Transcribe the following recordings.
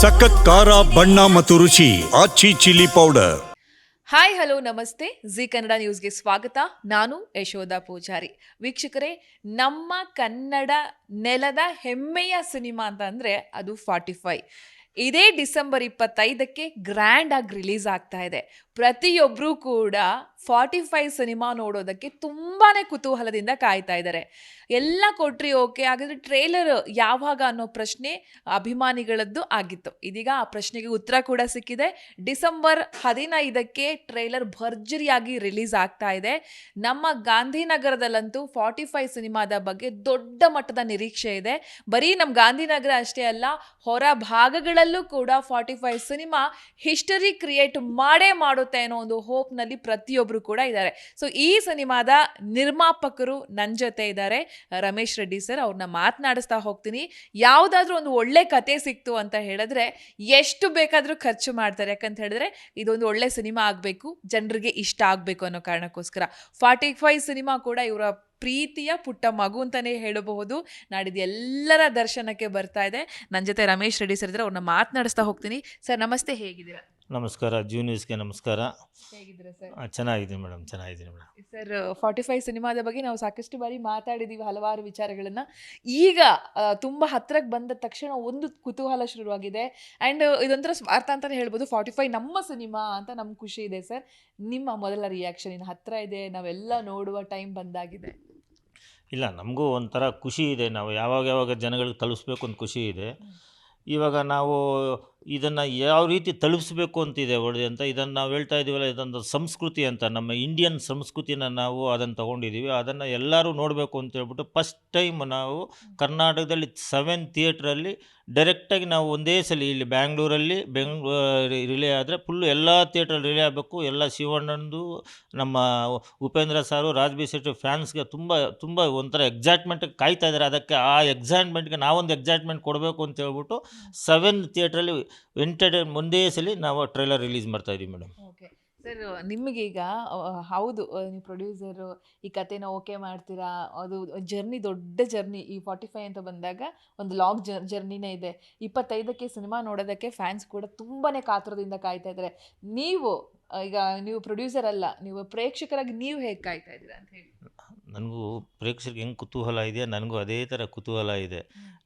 ಸಖತ್ ಖಾರ, ಬಣ್ಣ ಮತ್ತು ರುಚಿ, Aachi chilli powder. Hi, hello, ನಮಸ್ತೆ. ಜಿ ಕನ್ನಡ ನ್ಯೂಸ್ಗೆ ಸ್ವಾಗತ. ನಾನು ಯಶೋಧ ಪೂಜಾರಿ. ವೀಕ್ಷಕರೇ, ನಮ್ಮ ಕನ್ನಡ ನೆಲದ ಹೆಮ್ಮೆಯ ಸಿನಿಮಾ ಅಂತ ಅಂದರೆ ಅದು ಫಾರ್ಟಿ ಇದೇ ಡಿಸೆಂಬರ್ ಇಪ್ಪತ್ತೈದಕ್ಕೆ ಗ್ರ್ಯಾಂಡ್ ಆಗಿ ರಿಲೀಸ್ ಆಗ್ತಾ ಇದೆ. ಪ್ರತಿಯೊಬ್ಬರೂ ಕೂಡ ಫಾರ್ಟಿ ಫೈವ್ ಸಿನಿಮಾ ನೋಡೋದಕ್ಕೆ ತುಂಬಾ ಕುತೂಹಲದಿಂದ ಕಾಯ್ತಾ ಇದ್ದಾರೆ. ಎಲ್ಲ ಕೊಟ್ರಿ ಓಕೆ, ಹಾಗಾದ್ರೆ ಟ್ರೇಲರ್ ಯಾವಾಗ ಅನ್ನೋ ಪ್ರಶ್ನೆ ಅಭಿಮಾನಿಗಳದ್ದು ಆಗಿತ್ತು. ಇದೀಗ ಆ ಪ್ರಶ್ನೆಗೆ ಉತ್ತರ ಕೂಡ ಸಿಕ್ಕಿದೆ. ಡಿಸೆಂಬರ್ ಹದಿನೈದಕ್ಕೆ ಟ್ರೇಲರ್ ಭರ್ಜರಿಯಾಗಿ ರಿಲೀಸ್ ಆಗ್ತಾ ಇದೆ. ನಮ್ಮ ಗಾಂಧಿನಗರದಲ್ಲಂತೂ ಫಾರ್ಟಿ ಫೈವ್ ಸಿನಿಮಾದ ಬಗ್ಗೆ ದೊಡ್ಡ ಮಟ್ಟದ ನಿರೀಕ್ಷೆ ಇದೆ. ಬರೀ ನಮ್ಮ ಗಾಂಧಿನಗರ ಅಷ್ಟೇ ಅಲ್ಲ, ಹೊರ ಭಾಗಗಳಲ್ಲೂ ಕೂಡ forty five cinema history create ಮಾಡೇ ಮಾಡುತ್ತೆ ಅನ್ನೋ ಒಂದು ಹೋಪ್ನಲ್ಲಿ ಪ್ರತಿಯೊಬ್ಬರು ಕೂಡ ಇದ್ದಾರೆ. ಸೊ ಈ ಸಿನಿಮಾದ ನಿರ್ಮಾಪಕರು ನನ್ನ ಜೊತೆ ಇದ್ದಾರೆ. ರಮೇಶ್ ರೆಡ್ಡಿ ಸರ್ ಅವ್ರನ್ನ ಮಾತನಾಡಿಸ್ತಾ ಹೋಗ್ತೀನಿ. ಯಾವುದಾದ್ರೂ ಒಂದು ಒಳ್ಳೆ ಕತೆ ಸಿಕ್ತು ಅಂತ ಹೇಳಿದ್ರೆ ಎಷ್ಟು ಬೇಕಾದರೂ ಖರ್ಚು ಮಾಡ್ತಾರೆ. ಯಾಕಂತ ಹೇಳಿದ್ರೆ ಇದೊಂದು ಒಳ್ಳೆ ಸಿನಿಮಾ ಆಗಬೇಕು, ಜನರಿಗೆ ಇಷ್ಟ ಆಗಬೇಕು ಅನ್ನೋ ಕಾರಣಕ್ಕೋಸ್ಕರ. ಫಾರ್ಟಿ ಫೈವ್ ಸಿನಿಮಾ ಕೂಡ ಇವರ ಪ್ರೀತಿಯ ಪುಟ್ಟ ಮಗು ಅಂತಲೇ ಹೇಳಬಹುದು. ನಾಡಿದ್ದು ಎಲ್ಲರ ದರ್ಶನಕ್ಕೆ ಬರ್ತಾ ಇದೆ. ನನ್ನ ಜೊತೆ ರಮೇಶ್ ರೆಡ್ಡಿ ಸರ್ ಇದ್ದಾರೆ. ಅವ್ರನ್ನ ಮಾತನಾಡಿಸ್ತಾ ಹೋಗ್ತೀನಿ. ಸರ್ ನಮಸ್ತೆ, ಹೇಗಿದ್ದೀರಾ? ನಮಸ್ಕಾರ ಜೂನಿಯರ್ಸ್ಗೆ ನಮಸ್ಕಾರ. ಹೇಗಿದ್ದೀರಾ ಸರ್? ಆ, ಚೆನ್ನಾಗಿದ್ದೀನಿ ಮೇಡಮ್ ಚೆನ್ನಾಗಿದ್ದೀನಿ ಮೇಡಮ್. ಸರ್ ಫಾರ್ಟಿ ಫೈವ್ ಸಿನಿಮಾದ ಬಗ್ಗೆ ನಾವು ಸಾಕಷ್ಟು ಬಾರಿ ಮಾತಾಡಿದ್ದೀವಿ ಹಲವಾರು ವಿಚಾರಗಳನ್ನ. ಈಗ ತುಂಬ ತುಂಬಾ ಹತ್ರಕ್ಕೆ ಬಂದ ತಕ್ಷಣ ಒಂದು ಕುತೂಹಲ ಶುರುವಾಗಿದೆ. ಆ್ಯಂಡ್ ಇದೊಂಥರ ಸ್ವಾರ್ಥ ಅಂತಲೇ ಹೇಳ್ಬೋದು ಫಾರ್ಟಿ ಫೈವ್ ನಮ್ಮ ಸಿನಿಮಾ ಅಂತ ನಮ್ಗೆ ಖುಷಿ ಇದೆ ಸರ್. ನಿಮ್ಮ ಮೊದಲ ರಿಯಾಕ್ಷನ್ ಇನ್ನು ಹತ್ರ ಇದೆ ನಾವೆಲ್ಲ ನೋಡುವ ಟೈಮ್ ಬಂದಾಗಿದೆ. ಇಲ್ಲ ನಮಗೂ ಒಂಥರ ಖುಷಿ ಇದೆ. ನಾವು ಯಾವಾಗ ಯಾವಾಗ ಜನಗಳಿಗೆ ತಲುಪಿಸ್ಬೇಕು ಅಂತ ಖುಷಿ ಇದೆ. ಇವಾಗ ನಾವು ಇದನ್ನು ಯಾವ ರೀತಿ ತಲುಪಿಸ್ಬೇಕು ಅಂತಿದೆ ಒಳ್ಳೆ ಅಂತ ಇದನ್ನು ನಾವು ಹೇಳ್ತಾ ಇದ್ದೀವಲ್ಲ ಇದೊಂದು ಸಂಸ್ಕೃತಿ ಅಂತ. ನಮ್ಮ ಇಂಡಿಯನ್ ಸಂಸ್ಕೃತಿನ ನಾವು ಅದನ್ನು ತೊಗೊಂಡಿದ್ದೀವಿ. ಅದನ್ನು ಎಲ್ಲರೂ ನೋಡಬೇಕು ಅಂತ ಹೇಳ್ಬಿಟ್ಟು ಫಸ್ಟ್ ಟೈಮ್ ನಾವು ಕರ್ನಾಟಕದಲ್ಲಿ ಸೆವೆನ್ ಥಿಯೇಟ್ರಲ್ಲಿ ಡೈರೆಕ್ಟಾಗಿ ನಾವು ಒಂದೇ ಸಲ ಇಲ್ಲಿ ಬ್ಯಾಂಗ್ಳೂರಲ್ಲಿ ಬೆಂಗ್ಳೂರು ರಿಲೇ ಆದರೆ ಫುಲ್ಲು ಎಲ್ಲ ಥಿಯೇಟ್ರಲ್ಲಿ ರಿಲೇ ಆಗಬೇಕು. ಎಲ್ಲ ಶಿವಣ್ಣಂದು, ನಮ್ಮ ಉಪೇಂದ್ರ ಸಾರು ರಾಜ್ ಬಿ ಶೆಟ್ಟಿ ಫ್ಯಾನ್ಸ್ಗೆ ತುಂಬ ತುಂಬ ಒಂಥರ ಎಕ್ಸೈಟ್ಮೆಂಟ್ ಕಾಯ್ತಾ ಇದ್ದಾರೆ ಅದಕ್ಕೆ ಆ ಎಕ್ಸೈಟ್ಮೆಂಟ್ಗೆ ನಾವೊಂದು ಎಕ್ಸೈಟ್ಮೆಂಟ್ ಕೊಡಬೇಕು ಅಂತ ಹೇಳ್ಬಿಟ್ಟು ಸೆವೆನ್ ಥಿಯೇಟ್ರಲ್ಲಿ ಎಂಟರ್ಟೈನ್ ಒಂದೇ ಸಲ ನಾವು ಟ್ರೈಲರ್ ರಿಲೀಸ್ ಮಾಡ್ತಾ ಇದ್ದೀವಿ ಮೇಡಮ್ ಓಕೆ ಸರ್ ನಿಮಗೀಗ ಹೌದು ನೀವು ಪ್ರೊಡ್ಯೂಸರು, ಈ ಕಥೆನ ಓಕೆ ಮಾಡ್ತೀರಾ, ಅದು ಜರ್ನಿ, ದೊಡ್ಡ ಜರ್ನಿ, ಈ ಫಾರ್ಟಿ ಫೈವ್ ಅಂತ ಬಂದಾಗ ಒಂದು ಲಾಂಗ್ ಜರ್ ಜರ್ನಿನೇ ಇದೆ. ಇಪ್ಪತ್ತೈದಕ್ಕೆ ಸಿನಿಮಾ ನೋಡೋದಕ್ಕೆ ಫ್ಯಾನ್ಸ್ ಕೂಡ ತುಂಬಾ ಕಾತುರದಿಂದ ಕಾಯ್ತಾ ಇದ್ದಾರೆ ನೀವು ಈಗ ನೀವು ಪ್ರೊಡ್ಯೂಸರ್ ಅಲ್ಲ ನೀವು ಪ್ರೇಕ್ಷಕರಾಗಿ ನೀವು ಹೇಗೆ ಕಾಯ್ತಾ ಇದ್ದೀರಾ ಅಂತ ಹೇಳಿ. ನನಗೂ ಪ್ರೇಕ್ಷಕರಿಗೆ ಹೆಂಗೆ ಕುತೂಹಲ ಇದೆಯಾ ನನಗೂ ಅದೇ ಥರ ಕುತೂಹಲ ಇದೆ.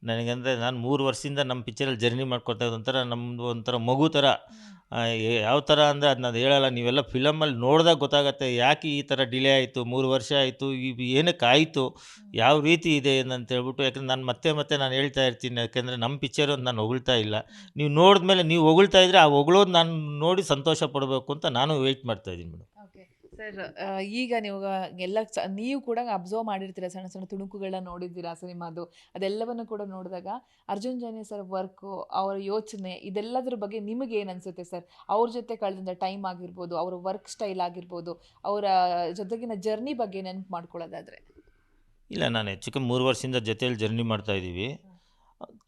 ನನಗಂದರೆ ನಾನು ಮೂರು ವರ್ಷದಿಂದ ನಮ್ಮ ಪಿಕ್ಚರಲ್ಲಿ ಜರ್ನಿ ಮಾಡ್ಕೊತಾ ಇದ್ದ ಒಂಥರ ನಮ್ಮದು ಒಂಥರ ಮಗು ಥರ. ಯಾವ ಥರ ಅಂದರೆ ಅದನ್ನ ಅದು ಹೇಳಲ್ಲ ನೀವೆಲ್ಲ ಫಿಲಮಲ್ಲಿ ನೋಡಿದಾಗ ಗೊತ್ತಾಗತ್ತೆ ಯಾಕೆ ಈ ಥರ ಡಿಲೇ ಆಯಿತು ಮೂರು ವರ್ಷ ಆಯಿತು ಈ ಏನಕ್ಕೆ ಆಯಿತು ಯಾವ ರೀತಿ ಇದೆ ಅಂತ ಹೇಳ್ಬಿಟ್ಟು ಯಾಕಂದ್ರೆ ನಾನು ಮತ್ತೆ ಮತ್ತೆ ನಾನು ಹೇಳ್ತಾ ಇರ್ತೀನಿ ಯಾಕೆಂದರೆ ನಮ್ಮ ಪಿಕ್ಚರು ನಾನು ಹೊಗಳ್ತಾ ಇಲ್ಲ. ನೀವು ನೋಡಿದ್ಮೇಲೆ ನೀವು ಹೊಗಳ್ತಾ ಇದ್ದರೆ ಆ ಹೊಗಳೋದು ನಾನು ನೋಡಿ ಸಂತೋಷ ಪಡಬೇಕು ಅಂತ ನಾನು ವೆಯ್ಟ್ ಮಾಡ್ತಾಯಿದ್ದೀನಿ ಮೇಡಮ್. ಸರ್ ಈಗ ನೀವು ಎಲ್ಲ ನೀವು ಕೂಡ ಅಬ್ಸರ್ವ್ ಮಾಡಿರ್ತೀರ ಸಣ್ಣ ಸಣ್ಣ ತುಣುಕುಗಳನ್ನ ನೋಡಿದ್ದೀರಾ ಸಿನಿಮಾದು? ಅದೆಲ್ಲವನ್ನು ಕೂಡ ನೋಡಿದಾಗ ಅರ್ಜುನ್ ಜನ್ಯ ಸರ್ ವರ್ಕು ಅವರ ಯೋಚನೆ ಇದೆಲ್ಲದ್ರ ಬಗ್ಗೆ ನಿಮಗೆ ಏನು ಅನಿಸುತ್ತೆ ಸರ್ ಅವ್ರ ಜೊತೆ ಕಳೆದ ಟೈಮ್ ಆಗಿರ್ಬೋದು, ಅವರ ವರ್ಕ್ ಸ್ಟೈಲ್ ಆಗಿರ್ಬೋದು, ಅವರ ಜೊತೆಗಿನ ಜರ್ನಿ ಬಗ್ಗೆ ನೆನಪು ಮಾಡ್ಕೊಳ್ಳೋದಾದರೆ. ಇಲ್ಲ, ನಾನು ಹೆಚ್ಚು ಕಮ್ಮಿ ಮೂರು ವರ್ಷದಿಂದ ಜೊತೆಯಲ್ಲಿ ಜರ್ನಿ ಮಾಡ್ತಾ ಇದ್ದೀವಿ.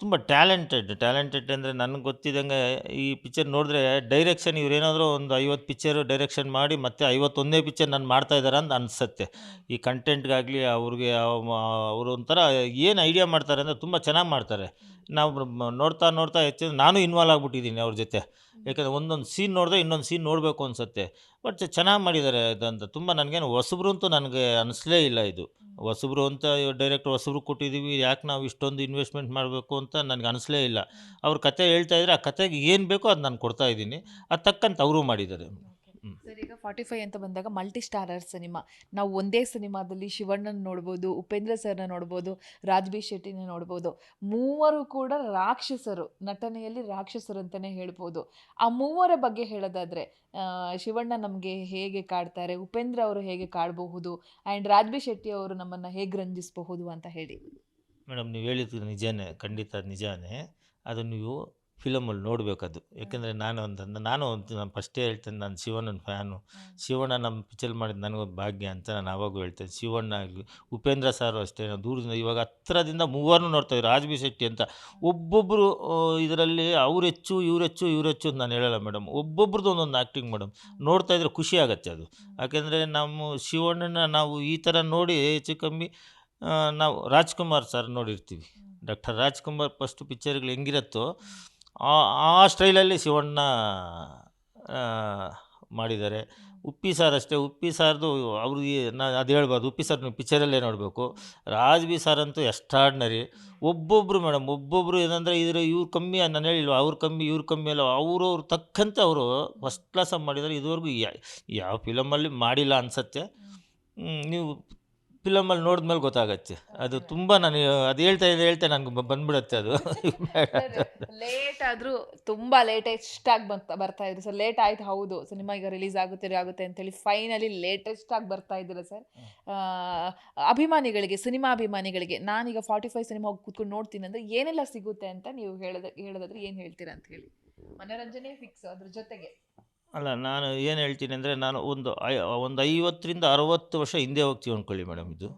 ತುಂಬ ಟ್ಯಾಲೆಂಟೆಡ್ ಟ್ಯಾಲೆಂಟೆಡ್ ಅಂದರೆ ನನಗೆ ಗೊತ್ತಿದ್ದಂಗೆ ಈ ಪಿಕ್ಚರ್ ನೋಡಿದ್ರೆ ಡೈರೆಕ್ಷನ್ ಇವರೇನಾದರೂ ಒಂದು ಐವತ್ತು ಪಿಕ್ಚರು ಡೈರೆಕ್ಷನ್ ಮಾಡಿ ಮತ್ತೆ ಐವತ್ತೊಂದೇ ಪಿಕ್ಚರ್ ನಾನು ಮಾಡ್ತಾ ಇದ್ದಾರೆ ಅಂತ ಅನಿಸುತ್ತೆ. ಈ ಕಂಟೆಂಟ್ಗಾಗಲಿ ಅವ್ರಿಗೆ, ಅವರು ಒಂಥರ ಏನು ಐಡಿಯಾ ಮಾಡ್ತಾರೆ ಅಂದರೆ ತುಂಬ ಚೆನ್ನಾಗಿ ಮಾಡ್ತಾರೆ. ನಾವು ನೋಡ್ತಾ ನೋಡ್ತಾ ಹೆಚ್ಚಿನ ನಾನು ಇನ್ವಾಲ್ವ್ ಆಗಿಬಿಟ್ಟಿದ್ದೀನಿ ಅವ್ರ ಜೊತೆ. ಯಾಕಂದರೆ ಒಂದೊಂದು ಸೀನ್ ನೋಡಿದ್ರೆ ಇನ್ನೊಂದು ಸೀನ್ ನೋಡಬೇಕು ಅನಿಸುತ್ತೆ. ಬಟ್ ಚೆನ್ನಾಗಿ ಮಾಡಿದ್ದಾರೆ ಅದಂತ ತುಂಬ ನನಗೇನು ಹೊಸಬ್ರು ಅಂತೂ ನನಗೆ ಅನಿಸ್ಲೇ ಇಲ್ಲ ಇದು. ಹೊಸಬ್ರು ಅಂತ ಡೈರೆಕ್ಟ್ ಹೊಸಬ್ರು ಕೊಟ್ಟಿದ್ದೀವಿ ಯಾಕೆ ನಾವು ಇಷ್ಟೊಂದು ಇನ್ವೆಸ್ಟ್ಮೆಂಟ್ ಮಾಡಬೇಕು ಅಂತ ನನಗೆ ಅನಿಸ್ಲೇ ಇಲ್ಲ. ಅವ್ರ ಕತೆ ಹೇಳ್ತಾ ಇದ್ರೆ ಆ ಕತೆಗೆ ಏನು ಬೇಕೋ ಅದು ನಾನು ಕೊಡ್ತಾ ಇದ್ದೀನಿ. ಅದು ತಕ್ಕಂತ ಅವರು ಮಾಡಿದ್ದಾರೆ. ಫಾರ್ಟಿ ಫೈವ್ ಅಂತ ಬಂದಾಗ ಮಲ್ಟಿ ಸ್ಟಾರರ್ ಸಿನಿಮಾ ನಾವು ಒಂದೇ ಸಿನಿಮಾದಲ್ಲಿ ಶಿವಣ್ಣನ ನೋಡ್ಬೋದು, ಉಪೇಂದ್ರ ಸರ್ನ ನೋಡ್ಬೋದು, ರಾಜ್ಬಿ ಶೆಟ್ಟಿನ ನೋಡ್ಬೋದು. ಮೂವರು ಕೂಡ ರಾಕ್ಷಸರು, ನಟನೆಯಲ್ಲಿ ರಾಕ್ಷಸರು ಅಂತಲೇ ಹೇಳ್ಬೋದು. ಆ ಮೂವರ ಬಗ್ಗೆ ಹೇಳೋದಾದರೆ ಶಿವಣ್ಣ ನಮಗೆ ಹೇಗೆ ಕಾಡ್ತಾರೆ, ಉಪೇಂದ್ರ ಅವರು ಹೇಗೆ ಕಾಡಬಹುದು ಆ್ಯಂಡ್ ರಾಜ್ಬಿ ಶೆಟ್ಟಿ ಅವರು ನಮ್ಮನ್ನು ಹೇಗೆ ರಂಜಿಸಬಹುದು ಅಂತ ಹೇಳಿ. ಮೇಡಮ್, ನೀವು ಹೇಳಿದ್ದು ನಿಜಾನೇ, ಖಂಡಿತ ನಿಜಾನೇ. ಅದು ನೀವು ಫಿಲಮಲ್ಲಿ ನೋಡಬೇಕದು. ಯಾಕೆಂದರೆ ನಾನು ಒಂದು ನಾನು ಒಂದು ನಾನು ಫಸ್ಟೇ ಹೇಳ್ತೇನೆ ನಾನು ಶಿವಣ್ಣನ ಫ್ಯಾನು ಶಿವಣ್ಣ ನಮ್ಮ ಪಿಕ್ಚರ್ ಮಾಡಿದ ನನಗೊಂದು ಭಾಗ್ಯ ಅಂತ ನಾನು ಆವಾಗೂ ಹೇಳ್ತೇನೆ. ಶಿವಣ್ಣ ಆಗಲಿ ಉಪೇಂದ್ರ ಸಾರು ಅಷ್ಟೇ ನಾವು ದೂರದಿಂದ ಇವಾಗ ಹತ್ತಿರದಿಂದ ಮೂವರನ್ನು ನೋಡ್ತಾ ಇದ್ರು. ರಾಜ್ಬಿ ಶೆಟ್ಟಿ ಅಂತ. ಒಬ್ಬೊಬ್ಬರು ಇದರಲ್ಲಿ ಅವ್ರು ಹೆಚ್ಚು ಇವ್ರು ಹೆಚ್ಚು ಇವ್ರು ಹೆಚ್ಚು ಅಂತ ನಾನು ಹೇಳಲ್ಲ ಮೇಡಮ್ ಒಬ್ಬೊಬ್ರದ್ದು ಒಂದೊಂದು ಆ್ಯಕ್ಟಿಂಗ್ ಮೇಡಮ್ ನೋಡ್ತಾ ಇದ್ರೆ ಖುಷಿ ಆಗುತ್ತೆ ಅದು. ಯಾಕೆಂದರೆ ನಮ್ಮ ಶಿವಣ್ಣನ ನಾವು ಈ ಥರ ನೋಡಿ ಹೆಚ್ಚು ಕಮ್ಮಿ ನಾವು ರಾಜ್ಕುಮಾರ್ ಸರ್ ನೋಡಿರ್ತೀವಿ. ಡಾಕ್ಟರ್ ರಾಜ್ಕುಮಾರ್ ಫಸ್ಟ್ ಪಿಕ್ಚರ್ಗಳು ಹೆಂಗಿರುತ್ತೋ ಆ ಆ ಸ್ಟೈಲಲ್ಲಿ ಶಿವಣ್ಣ ಮಾಡಿದ್ದಾರೆ. ಉಪ್ಪಿ ಸಾರ್ ಅಷ್ಟೇ. ಉಪ್ಪಿ ಸಾರ್ದು ಅವ್ರಿಗೆ ನಾನು ಅದು ಹೇಳ್ಬಾರ್ದು ಉಪ್ಪಿ ಸಾರ್ ನೀವು ಪಿಕ್ಚರಲ್ಲೇ ನೋಡಬೇಕು. ರಾಜ್ಬಿ ಸಾರ್ ಅಂತೂ ಎಷ್ಟಾರ್ಡ್ನರಿ ಒಬ್ಬೊಬ್ಬರು ಮೇಡಮ್ ಒಬ್ಬೊಬ್ಬರು ಏನಂದರೆ ಇದ್ರ ಇವ್ರು ಕಮ್ಮಿ ನಾನು ಹೇಳಿಲ್ವ? ಅವ್ರು ಕಮ್ಮಿ ಇವ್ರು ಕಮ್ಮಿ ಅಲ್ಲ. ಅವರು ಅವ್ರು ತಕ್ಕಂತೆ ಅವರು ಫಸ್ಟ್ ಕ್ಲಾಸಾಗಿ ಮಾಡಿದ್ದಾರೆ ಇದುವರೆಗೂ ಯಾವ ಫಿಲಮಲ್ಲಿ ಮಾಡಿಲ್ಲ ಅನ್ಸತ್ತೆ. ನೀವು ಫಿಲಮಲ್ಲಿ ನೋಡಿದ್ಮೇಲೆ ಗೊತ್ತಾಗತ್ತೆ. ಅದು ತುಂಬ ನಾನು ಅದು ಹೇಳ್ತಾ ಇದೆ ಹೇಳ್ತಾ ನನಗೆ ಬಂದ್ಬಿಡತ್ತೆ ಅದು. ಲೇಟ್ ತುಂಬ ತುಂಬಾ ಲೇಟೆಸ್ಟ್ ಆಗಿ ಬಂತ ಬರ್ತಾ ಇದ್ರು ಸರ್. ಲೇಟ್ ಆಯ್ತು ಹೌದು. ಸಿನಿಮಾ ಈಗ ರಿಲೀಸ್ ಆಗುತ್ತೆ ಆಗುತ್ತೆ ಅಂತೇಳಿ ಫೈನಲಿ ಲೇಟೆಸ್ಟ್ ಆಗಿ ಬರ್ತಾ ಇದ್ರು ಸರ್. ಅಭಿಮಾನಿಗಳಿಗೆ ಸಿನಿಮಾ ಅಭಿಮಾನಿಗಳಿಗೆ ನಾನೀಗ ಫಾರ್ಟಿ ಫೈವ್ ಸಿನಿಮಾ ಹೋಗಿ ಕೂತ್ಕೊಂಡು ನೋಡ್ತೀನಿ ಅಂದರೆ ಏನೆಲ್ಲ ಸಿಗುತ್ತೆ ಅಂತ ನೀವು ಹೇಳೋದ ಹೇಳೋದಾದ್ರೆ ಏನು ಹೇಳ್ತೀರಾ ಅಂತ ಹೇಳಿ. ಮನೋರಂಜನೆ ಫಿಕ್ಸ್ ಅದ್ರ ಜೊತೆಗೆ. ಅಲ್ಲ, ನಾನು ಏನು ಹೇಳ್ತೀನಿ ಅಂದರೆ ನಾನು ಒಂದು ಐ, ಒಂದು ಐವತ್ತರಿಂದ ಅರುವತ್ತು ವರ್ಷ ಹಿಂದೆ ಹೋಗ್ತೀವಿ ಅಂದ್ಕೊಳ್ಳಿ ಮೇಡಮ್ ಇದು.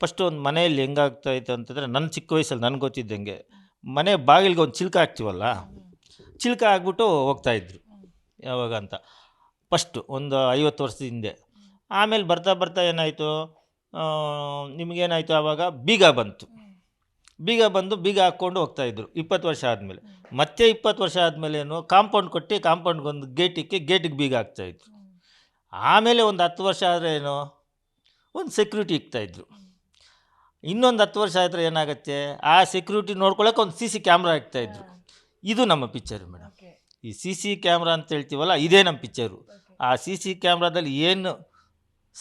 ಫಸ್ಟ್ ಒಂದು ಮನೆಯಲ್ಲಿ ಹೆಂಗಾಗ್ತಾ ಇತ್ತು ಅಂತಂದರೆ ನನ್ನ ಚಿಕ್ಕ ವಯಸ್ಸಲ್ಲಿ ನನಗೆ ಗೊತ್ತಿದ್ದಂಗೆ ಮನೆ ಬಾಗಿಲಿಗೆ ಒಂದು ಚಿಲ್ಕ ಹಾಕ್ತೀವಲ್ಲ, ಚಿಲ್ಕ ಹಾಕ್ಬಿಟ್ಟು ಹೋಗ್ತಾಯಿದ್ರು ಯಾವಾಗ ಅಂತ. ಫಸ್ಟು ಒಂದು ಐವತ್ತು ವರ್ಷದ ಹಿಂದೆ. ಆಮೇಲೆ ಬರ್ತಾ ಬರ್ತಾ ಏನಾಯಿತು? ನಿಮಗೇನಾಯಿತು? ಆವಾಗ ಬೀಗ ಬಂತು. ಬೀಗ ಬಂದು ಬೀಗ ಹಾಕ್ಕೊಂಡು ಹೋಗ್ತಾಯಿದ್ರು ಇಪ್ಪತ್ತು ವರ್ಷ ಆದಮೇಲೆ. ಮತ್ತೆ ಇಪ್ಪತ್ತು ವರ್ಷ ಆದಮೇಲೆ ಏನು ಕಾಂಪೌಂಡ್ ಕೊಟ್ಟು ಕಾಂಪೌಂಡ್ಗೊಂದು ಗೇಟಿಗೆ ಗೇಟಿಗೆ ಬೀಗ ಹಾಕ್ತಾಯಿದ್ರು ಆಮೇಲೆ ಒಂದು ಹತ್ತು ವರ್ಷ ಆದರೆ ಏನು ಒಂದು ಸೆಕ್ಯೂರಿಟಿ ಇಕ್ತಾಯಿದ್ರು ಇನ್ನೊಂದು ಹತ್ತು ವರ್ಷ ಆದರೆ ಏನಾಗುತ್ತೆ ಆ ಸೆಕ್ಯೂರಿಟಿ ನೋಡ್ಕೊಳ್ಳೋಕೆ ಒಂದು ಸಿ ಸಿ ಕ್ಯಾಮ್ರಾ ಇಕ್ತಾಯಿದ್ರು ಇದು ನಮ್ಮ ಪಿಕ್ಚರ್ ಮೇಡಮ್. ಈ ಸಿ ಸಿ ಕ್ಯಾಮ್ರಾ ಅಂತ ಹೇಳ್ತೀವಲ್ಲ ಇದೇ ನಮ್ಮ ಪಿಕ್ಚರು ಆ ಸಿ ಸಿ ಕ್ಯಾಮ್ರಾದಲ್ಲಿ ಏನು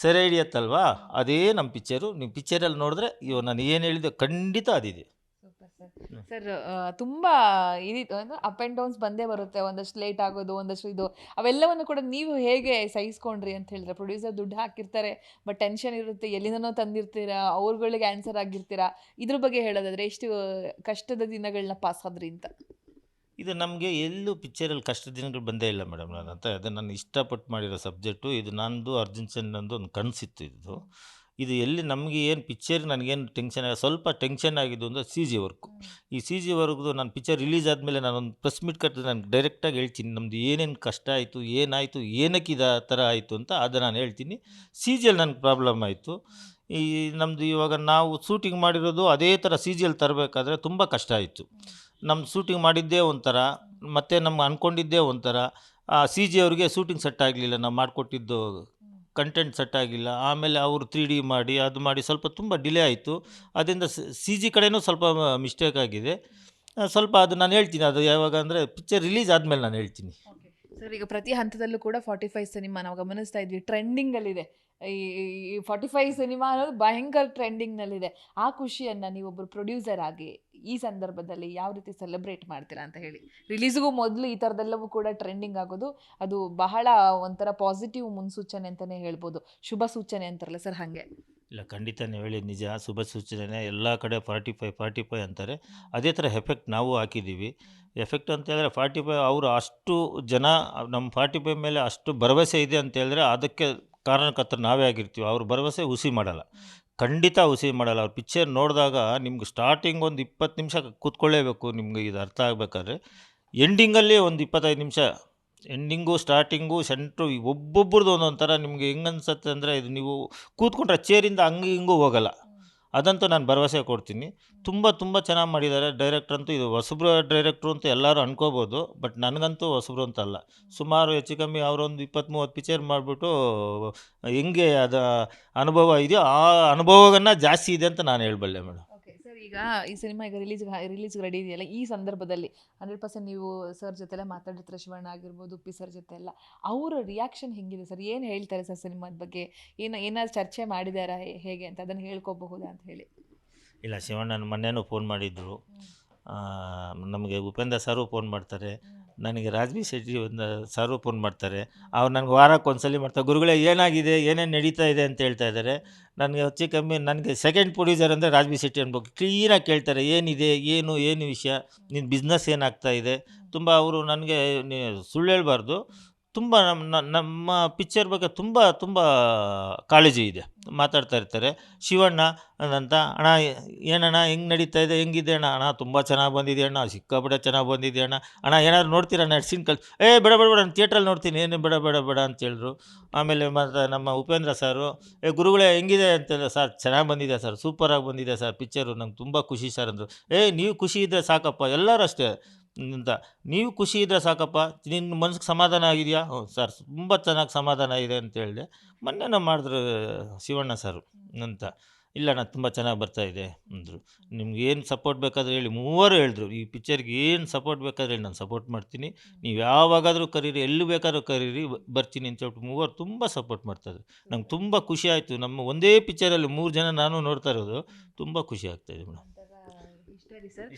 ಸೆರೆ ಹಿಡಿಯತ್ತಲ್ವಾ? ಅದೇ ನಮ್ಮ ಪಿಕ್ಚರು. ನೀವು ಪಿಕ್ಚರಲ್ಲಿ ನೋಡಿದ್ರೆ ಇವಾಗ ನಾನು ಏನು ಹೇಳಿದೆ ಖಂಡಿತ ಅದಿದೆ. ಸರ್. ತುಂಬಾ ಇದು ಅಪ್ ಆ್ಯಂಡ್ ಡೌನ್ಸ್ ಬಂದೇ ಬರುತ್ತೆ. ಒಂದಷ್ಟು ಲೇಟ್ ಆಗೋದು, ಒಂದಷ್ಟು ಇದು. ಅವೆಲ್ಲವನ್ನು ಕೂಡ ನೀವು ಹೇಗೆ ಸಹಿಸ್ಕೊಂಡ್ರಿ ಅಂತ ಹೇಳಿದ್ರೆ ಪ್ರೊಡ್ಯೂಸರ್ ದುಡ್ಡು ಹಾಕಿರ್ತಾರೆ ಬಟ್ ಟೆನ್ಷನ್ ಇರುತ್ತೆ. ಎಲ್ಲಿಂದನೋ ತಂದಿರ್ತೀರಾ, ಅವ್ರುಗಳಿಗೆ ಆನ್ಸರ್ ಆಗಿರ್ತೀರಾ, ಇದ್ರ ಬಗ್ಗೆ ಹೇಳೋದಾದ್ರೆ ಎಷ್ಟು ಕಷ್ಟದ ದಿನಗಳನ್ನ ಪಾಸ್ ಆದ್ರಿ ಅಂತ. ಇದು ನಮಗೆ ಎಲ್ಲೂ ಪಿಕ್ಚರಲ್ಲಿ ಕಷ್ಟ ದಿನಗಳು ಬಂದೇ ಇಲ್ಲ ಮೇಡಮ್ ನಾನು ಅಂತ ಅದು ನಾನು ಇಷ್ಟಪಟ್ಟು ಮಾಡಿರೋ ಸಬ್ಜೆಕ್ಟು ಇದು ನಂದು, ಅರ್ಜುನ್ ನಂದು ಒಂದು ಕನಸಿತ್ತು ಇದು ಇದು ಎಲ್ಲಿ ನಮಗೆ ಏನು ಪಿಕ್ಚರ್ ನನಗೇನು ಟೆನ್ಷನ್ ಸ್ವಲ್ಪ ಟೆನ್ಷನ್ ಆಗಿದ್ದು ಅಂದರೆ ಸಿ ಜಿ ವರ್ಕು ಈ ಸಿ ಜಿ ವರ್ಕ್ದು ನಾನು ಪಿಕ್ಚರ್ ರಿಲೀಸ್ ಆದಮೇಲೆ ನಾನೊಂದು ಪ್ರೆಸ್ ಮೀಟ್ ಕಟ್ಟಿದ್ರೆ ನಾನು ಡೈರೆಕ್ಟಾಗಿ ಹೇಳ್ತೀನಿ ನಮ್ಮದು ಏನೇನು ಕಷ್ಟ ಆಯಿತು, ಏನಾಯಿತು, ಏನಕ್ಕೆ ಇದು ಆ ಥರ ಆಯಿತು ಅಂತ ಅದು ನಾನು ಹೇಳ್ತೀನಿ. ಸಿ ಜಿಯಲ್ಲಿ ನನಗೆ ಪ್ರಾಬ್ಲಮ್ ಆಯಿತು. ಈ ನಮ್ಮದು ಇವಾಗ ನಾವು ಶೂಟಿಂಗ್ ಮಾಡಿರೋದು ಅದೇ ಥರ ಸಿ ಜಿಯಲ್ಲಿ ತರಬೇಕಾದ್ರೆ ತುಂಬ ಕಷ್ಟ ಆಯಿತು. ನಮ್ಮ ಶೂಟಿಂಗ್ ಮಾಡಿದ್ದೇ ಒಂಥರ, ಮತ್ತು ನಮ್ಗೆ ಅಂದ್ಕೊಂಡಿದ್ದೇ ಒಂಥರ. ಸಿ ಜಿ ಅವ್ರಿಗೆ ಶೂಟಿಂಗ್ ಸೆಟ್ ಆಗಲಿಲ್ಲ, ನಾವು ಮಾಡಿಕೊಟ್ಟಿದ್ದು ಕಂಟೆಂಟ್ ಸೆಟ್ ಆಗಿಲ್ಲ. ಆಮೇಲೆ ಅವರು ತ್ರೀ ಡಿ ಮಾಡಿ, ಅದು ಮಾಡಿ ಸ್ವಲ್ಪ ತುಂಬ ಡಿಲೇ ಆಯಿತು. ಅದರಿಂದ ಸಿ ಜಿ ಕಡೆಯೂ ಸ್ವಲ್ಪ ಮಿಸ್ಟೇಕ್ ಆಗಿದೆ. ಸ್ವಲ್ಪ ಅದು ನಾನು ಹೇಳ್ತೀನಿ, ಅದು ಯಾವಾಗ ಅಂದರೆ ಪಿಕ್ಚರ್ ರಿಲೀಸ್ ಆದಮೇಲೆ ನಾನು ಹೇಳ್ತೀನಿ. ಸರ್, ಈಗ ಪ್ರತಿ ಹಂತದಲ್ಲೂ ಕೂಡ ಫಾರ್ಟಿ ಫೈವ್ ಸಿನಿಮಾ ನಾವು ಗಮನಿಸ್ತಾ ಇದ್ವಿ. ಟ್ರೆಂಡಿಂಗಲ್ಲಿದೆ ಈ ಫಾರ್ಟಿ ಫೈವ್ ಸಿನಿಮಾ ಅನ್ನೋದು ಭಯಂಕರ ಟ್ರೆಂಡಿಂಗ್ನಲ್ಲಿದೆ ಆ ಖುಷಿಯನ್ನು ನೀವೊಬ್ಬರು ಪ್ರೊಡ್ಯೂಸರ್ ಆಗಿ ಈ ಸಂದರ್ಭದಲ್ಲಿ ಯಾವ ರೀತಿ ಸೆಲೆಬ್ರೇಟ್ ಮಾಡ್ತೀರಾ ಅಂತ ಹೇಳಿ. ರಿಲೀಸ್ಗೂ ಮೊದಲು ಈ ಥರದೆಲ್ಲವೂ ಕೂಡ ಟ್ರೆಂಡಿಂಗ್ ಆಗೋದು. ಅದು ಬಹಳ ಒಂಥರ ಪಾಸಿಟಿವ್ ಮುನ್ಸೂಚನೆ ಅಂತಲೇ ಹೇಳ್ಬೋದು. ಶುಭ ಸೂಚನೆ ಅಂತಾರಲ್ಲ ಸರ್, ಹಾಗೆ. ಇಲ್ಲ ಖಂಡಿತ ನೀವು ಹೇಳಿ ನಿಜ ಶುಭ ಸೂಚನೆ ಎಲ್ಲ ಕಡೆ ಫಾರ್ಟಿ ಫೈವ್ ಫಾರ್ಟಿ ಫೈವ್ ಅಂತಾರೆ. ಅದೇ ಥರ ಎಫೆಕ್ಟ್ ನಾವು ಹಾಕಿದ್ದೀವಿ. ಎಫೆಕ್ಟ್ ಅಂತ ಹೇಳಿದ್ರೆ ಫಾರ್ಟಿ ಫೈ ಅವರು ಅಷ್ಟು ಜನ ನಮ್ಮ ಫಾರ್ಟಿ ಫೈವ್ ಮೇಲೆ ಅಷ್ಟು ಭರವಸೆ ಇದೆ ಅಂತ ಹೇಳಿದ್ರೆ ಅದಕ್ಕೆ ಕಾರಣಕರ್ತರು ನಾವೇ ಆಗಿರ್ತೀವಿ. ಅವ್ರ ಭರವಸೆ ಹುಸಿ ಮಾಡಲ್ಲ. ಖಂಡಿತ ಹುಸಿ ಮಾಡಲ್ಲ. ಅವ್ರ ಪಿಕ್ಚರ್ ನೋಡಿದಾಗ ನಿಮ್ಗೆ ಸ್ಟಾರ್ಟಿಂಗ್ ಒಂದು ಇಪ್ಪತ್ತು ನಿಮಿಷ ಕೂತ್ಕೊಳ್ಳೇಬೇಕು ನಿಮ್ಗೆ ಇದು ಅರ್ಥ ಆಗಬೇಕಾದ್ರೆ ಎಂಡಿಂಗಲ್ಲಿ ಒಂದು ಇಪ್ಪತ್ತೈದು ನಿಮಿಷ ಎಂಡಿಂಗು ಸ್ಟಾರ್ಟಿಂಗು ಸೆಂಟ್ರು ಒಬ್ಬೊಬ್ರದ್ದು ಒಂದೊಂದು ಥರ ನಿಮಗೆ ಹೆಂಗೆ ಅನ್ಸುತ್ತೆ ಅಂದರೆ ಇದು ನೀವು ಕೂತ್ಕೊಂಡ್ರೆ ಚೇರಿಂದ ಹಂಗೆ ಹಿಂಗೂ ಹೋಗಲ್ಲ. ಅದಂತೂ ನಾನು ಭರವಸೆ ಕೊಡ್ತೀನಿ. ತುಂಬ ತುಂಬ ಚೆನ್ನಾಗಿ ಮಾಡಿದ್ದಾರೆ. ಡೈರೆಕ್ಟ್ರ್ ಅಂತೂ ಇದು ಹೊಸಬ್ರು ಡೈರೆಕ್ಟ್ರು ಅಂತ ಎಲ್ಲರೂ ಅನ್ಕೋಬೋದು. ಬಟ್ ನನಗಂತೂ ಹೊಸಬ್ರು ಅಂತ ಅಲ್ಲ. ಸುಮಾರು ಹೆಚ್ಚು ಕಮ್ಮಿ ಅವರೊಂದು ಇಪ್ಪತ್ತು ಮೂವತ್ತು ಪಿಕ್ಚರ್ ಮಾಡಿಬಿಟ್ಟು ಹೆಂಗೆ ಅದು ಅನುಭವ ಇದೆಯೋ ಆ ಅನುಭವವನ್ನು ಜಾಸ್ತಿ ಇದೆ ಅಂತ ನಾನು ಹೇಳಬಲ್ಲೆ ಮೇಡಮ್ ಈಗ ಈ ಸಿನಿಮಾ ಈಗ ರಿಲೀಸ್ ರಿಲೀಸ್ ರೆಡಿ ಇದೆಯಲ್ಲ ಈ ಸಂದರ್ಭದಲ್ಲಿ ಹಂಡ್ರೆಡ್ ಪರ್ಸೆಂಟ್ ನೀವು ಸರ್ ಜೊತೆಲ್ಲ ಮಾತಾಡಿರ್ತಾರೆ ಶಿವಣ್ಣ ಆಗಿರ್ಬೋದು ಉಪ್ಪಿ ಸರ್ ಜೊತೆ ಎಲ್ಲ ಅವರ ರಿಯಾಕ್ಷನ್ ಹೆಂಗಿದೆ ಸರ್ ಏನು ಹೇಳ್ತಾರೆ ಸರ್ ಸಿನಿಮಾದ ಬಗ್ಗೆ? ಏನು ಏನಾದ್ರು ಚರ್ಚೆ ಮಾಡಿದಾರಾ ಹೇಗೆ ಅಂತ? ಅದನ್ನು ಹೇಳ್ಕೋಬಹುದಾ ಅಂತ ಹೇಳಿ. ಇಲ್ಲ ಶಿವಣ್ಣನ ಮೊನ್ನೆನೂ ಫೋನ್ ಮಾಡಿದ್ರು. ನಮಗೆ ಉಪೇಂದ್ರ ಸರು ಫೋನ್ ಮಾಡ್ತಾರೆ. ನನಗೆ ರಾಜ್ವಿ ಶೆಟ್ಟಿ ಒಂದು ಸರ್ವ್ ಫೋನ್ ಮಾಡ್ತಾರೆ. ಅವ್ರು ನನಗೆ ವಾರಕ್ಕೆ ಒಂದ್ಸಲಿ ಮಾಡ್ತಾರೆ ಗುರುಗಳೇ ಏನಾಗಿದೆ, ಏನೇನು ನಡೀತಾ ಇದೆ ಅಂತ ಹೇಳ್ತಾ ಇದ್ದಾರೆ. ನನಗೆ ಹೆಚ್ಚು ಕಮ್ಮಿ ನನಗೆ ಸೆಕೆಂಡ್ ಪ್ರೊಡ್ಯೂಸರ್ ಅಂದರೆ ರಾಜ್ವಿ ಶೆಟ್ಟಿ ಅನ್ಬೇಕು. ಕ್ಲೀನಾಗಿ ಕೇಳ್ತಾರೆ, ಏನಿದೆ, ಏನು ಏನು ವಿಷಯ ನಿನ್ನ ಬಿಸ್ನೆಸ್ ಏನಾಗ್ತಾ ಇದೆ. ತುಂಬ ಅವರು ನನಗೆ ಸುಳ್ಳು ಹೇಳ್ಬಾರ್ದು. ತುಂಬ ನಮ್ಮ ನಮ್ಮ ಪಿಕ್ಚರ್ ಬಗ್ಗೆ ತುಂಬ ತುಂಬ ಕಾಳಜಿ ಇದೆ. ಮಾತಾಡ್ತಾ ಇರ್ತಾರೆ. ಶಿವಣ್ಣ ಅಂತ ಅಣ್ಣ, ಏನಣ್ಣ, ಹೆಂಗೆ ನಡೀತಾ ಇದೆ? ಹೆಂಗಿದೆ ಅಣ್ಣ? ಅಣ್ಣ, ತುಂಬ ಚೆನ್ನಾಗಿ ಬಂದಿದೆ ಅಣ್ಣ? ಸಿಕ್ಕಾಪಟ್ಟೆ ಚೆನ್ನಾಗಿ ಬಂದಿದೆ ಅಣ್ಣ? ಅಣ್ಣ, ಏನಾದ್ರು ನೋಡ್ತೀರಾ ಸೀನ್ ಕಲ್ ಏ, ಬೇಡ ಬೇಡ ಬೇಡ, ನಾನು ಥಿಯೇಟ್ರಲ್ಲಿ ನೋಡ್ತೀನಿ. ಏನು ಬೇಡ ಬೇಡ ಬೇಡ ಅಂತ ಹೇಳಿದ್ರು ಆಮೇಲೆ ಮತ್ತು ನಮ್ಮ ಉಪೇಂದ್ರ ಸಾರು, ಏ, ಗುರುಗಳೇ, ಹೆಂಗಿದೆ ಅಂತಂದ್ರೆ ಸರ್, ಚೆನ್ನಾಗಿ ಬಂದಿದೆ ಸರ್? ಸೂಪರಾಗಿ ಬಂದಿದೆ ಸರ್? ಪಿಕ್ಚರು ನಂಗೆ ತುಂಬ ಖುಷಿ ಸರ್ ಅಂದರು. ಏ, ನೀವು ಖುಷಿ ಇದ್ದರೆ ಸಾಕಪ್ಪ. ಎಲ್ಲರೂ ಅಷ್ಟೇ. ಅಂತ ನೀವು ಖುಷಿ ಇದ್ದರೆ ಸಾಕಪ್ಪ. ನಿನ್ನ ಮನ್ಸಿಗೆ ಸಮಾಧಾನ ಆಗಿದೆಯಾ? ಹ್ಞೂ ಸರ್, ತುಂಬ ಚೆನ್ನಾಗಿ ಸಮಾಧಾನ ಇದೆ ಅಂತ ಹೇಳಿದೆ. ಮೊನ್ನೆ ನಾವು ಮಾಡಿದ್ರು ಶಿವಣ್ಣ ಸರ್ ಅಂತ. ಇಲ್ಲ ನಾನು ತುಂಬ ಚೆನ್ನಾಗಿ ಬರ್ತಾ ಇದೆ ಅಂದರು. ನಿಮ್ಗೆ ಏನು ಸಪೋರ್ಟ್ ಬೇಕಾದ್ರೆ ಹೇಳಿ. ಮೂವರು ಹೇಳಿದ್ರು, ಈ ಪಿಕ್ಚರ್ಗೆ ಏನು ಸಪೋರ್ಟ್ ಬೇಕಾದ್ರೆ ಹೇಳಿ, ನಾನು ಸಪೋರ್ಟ್ ಮಾಡ್ತೀನಿ. ನೀವು ಯಾವಾಗಾದರೂ ಕರೀರಿ, ಎಲ್ಲಿ ಬೇಕಾದ್ರೂ ಕರೀರಿ ಬರ್ತೀನಿ ಅಂತ ಹೇಳ್ಬಿಟ್ಟು ಮೂವರು ತುಂಬ ಸಪೋರ್ಟ್ ಮಾಡ್ತಾಯಿದ್ರು ನಂಗೆ ತುಂಬ ಖುಷಿ ಆಯಿತು. ನಮ್ಮ ಒಂದೇ ಪಿಕ್ಚರಲ್ಲಿ ಮೂರು ಜನ ನಾನು ನೋಡ್ತಾ ಇರೋದು. ತುಂಬ ಖುಷಿ ಆಗ್ತಾಯಿದೆ ಮೇಡಮ್. ಇಷ್ಟ ರೀ ಸರ್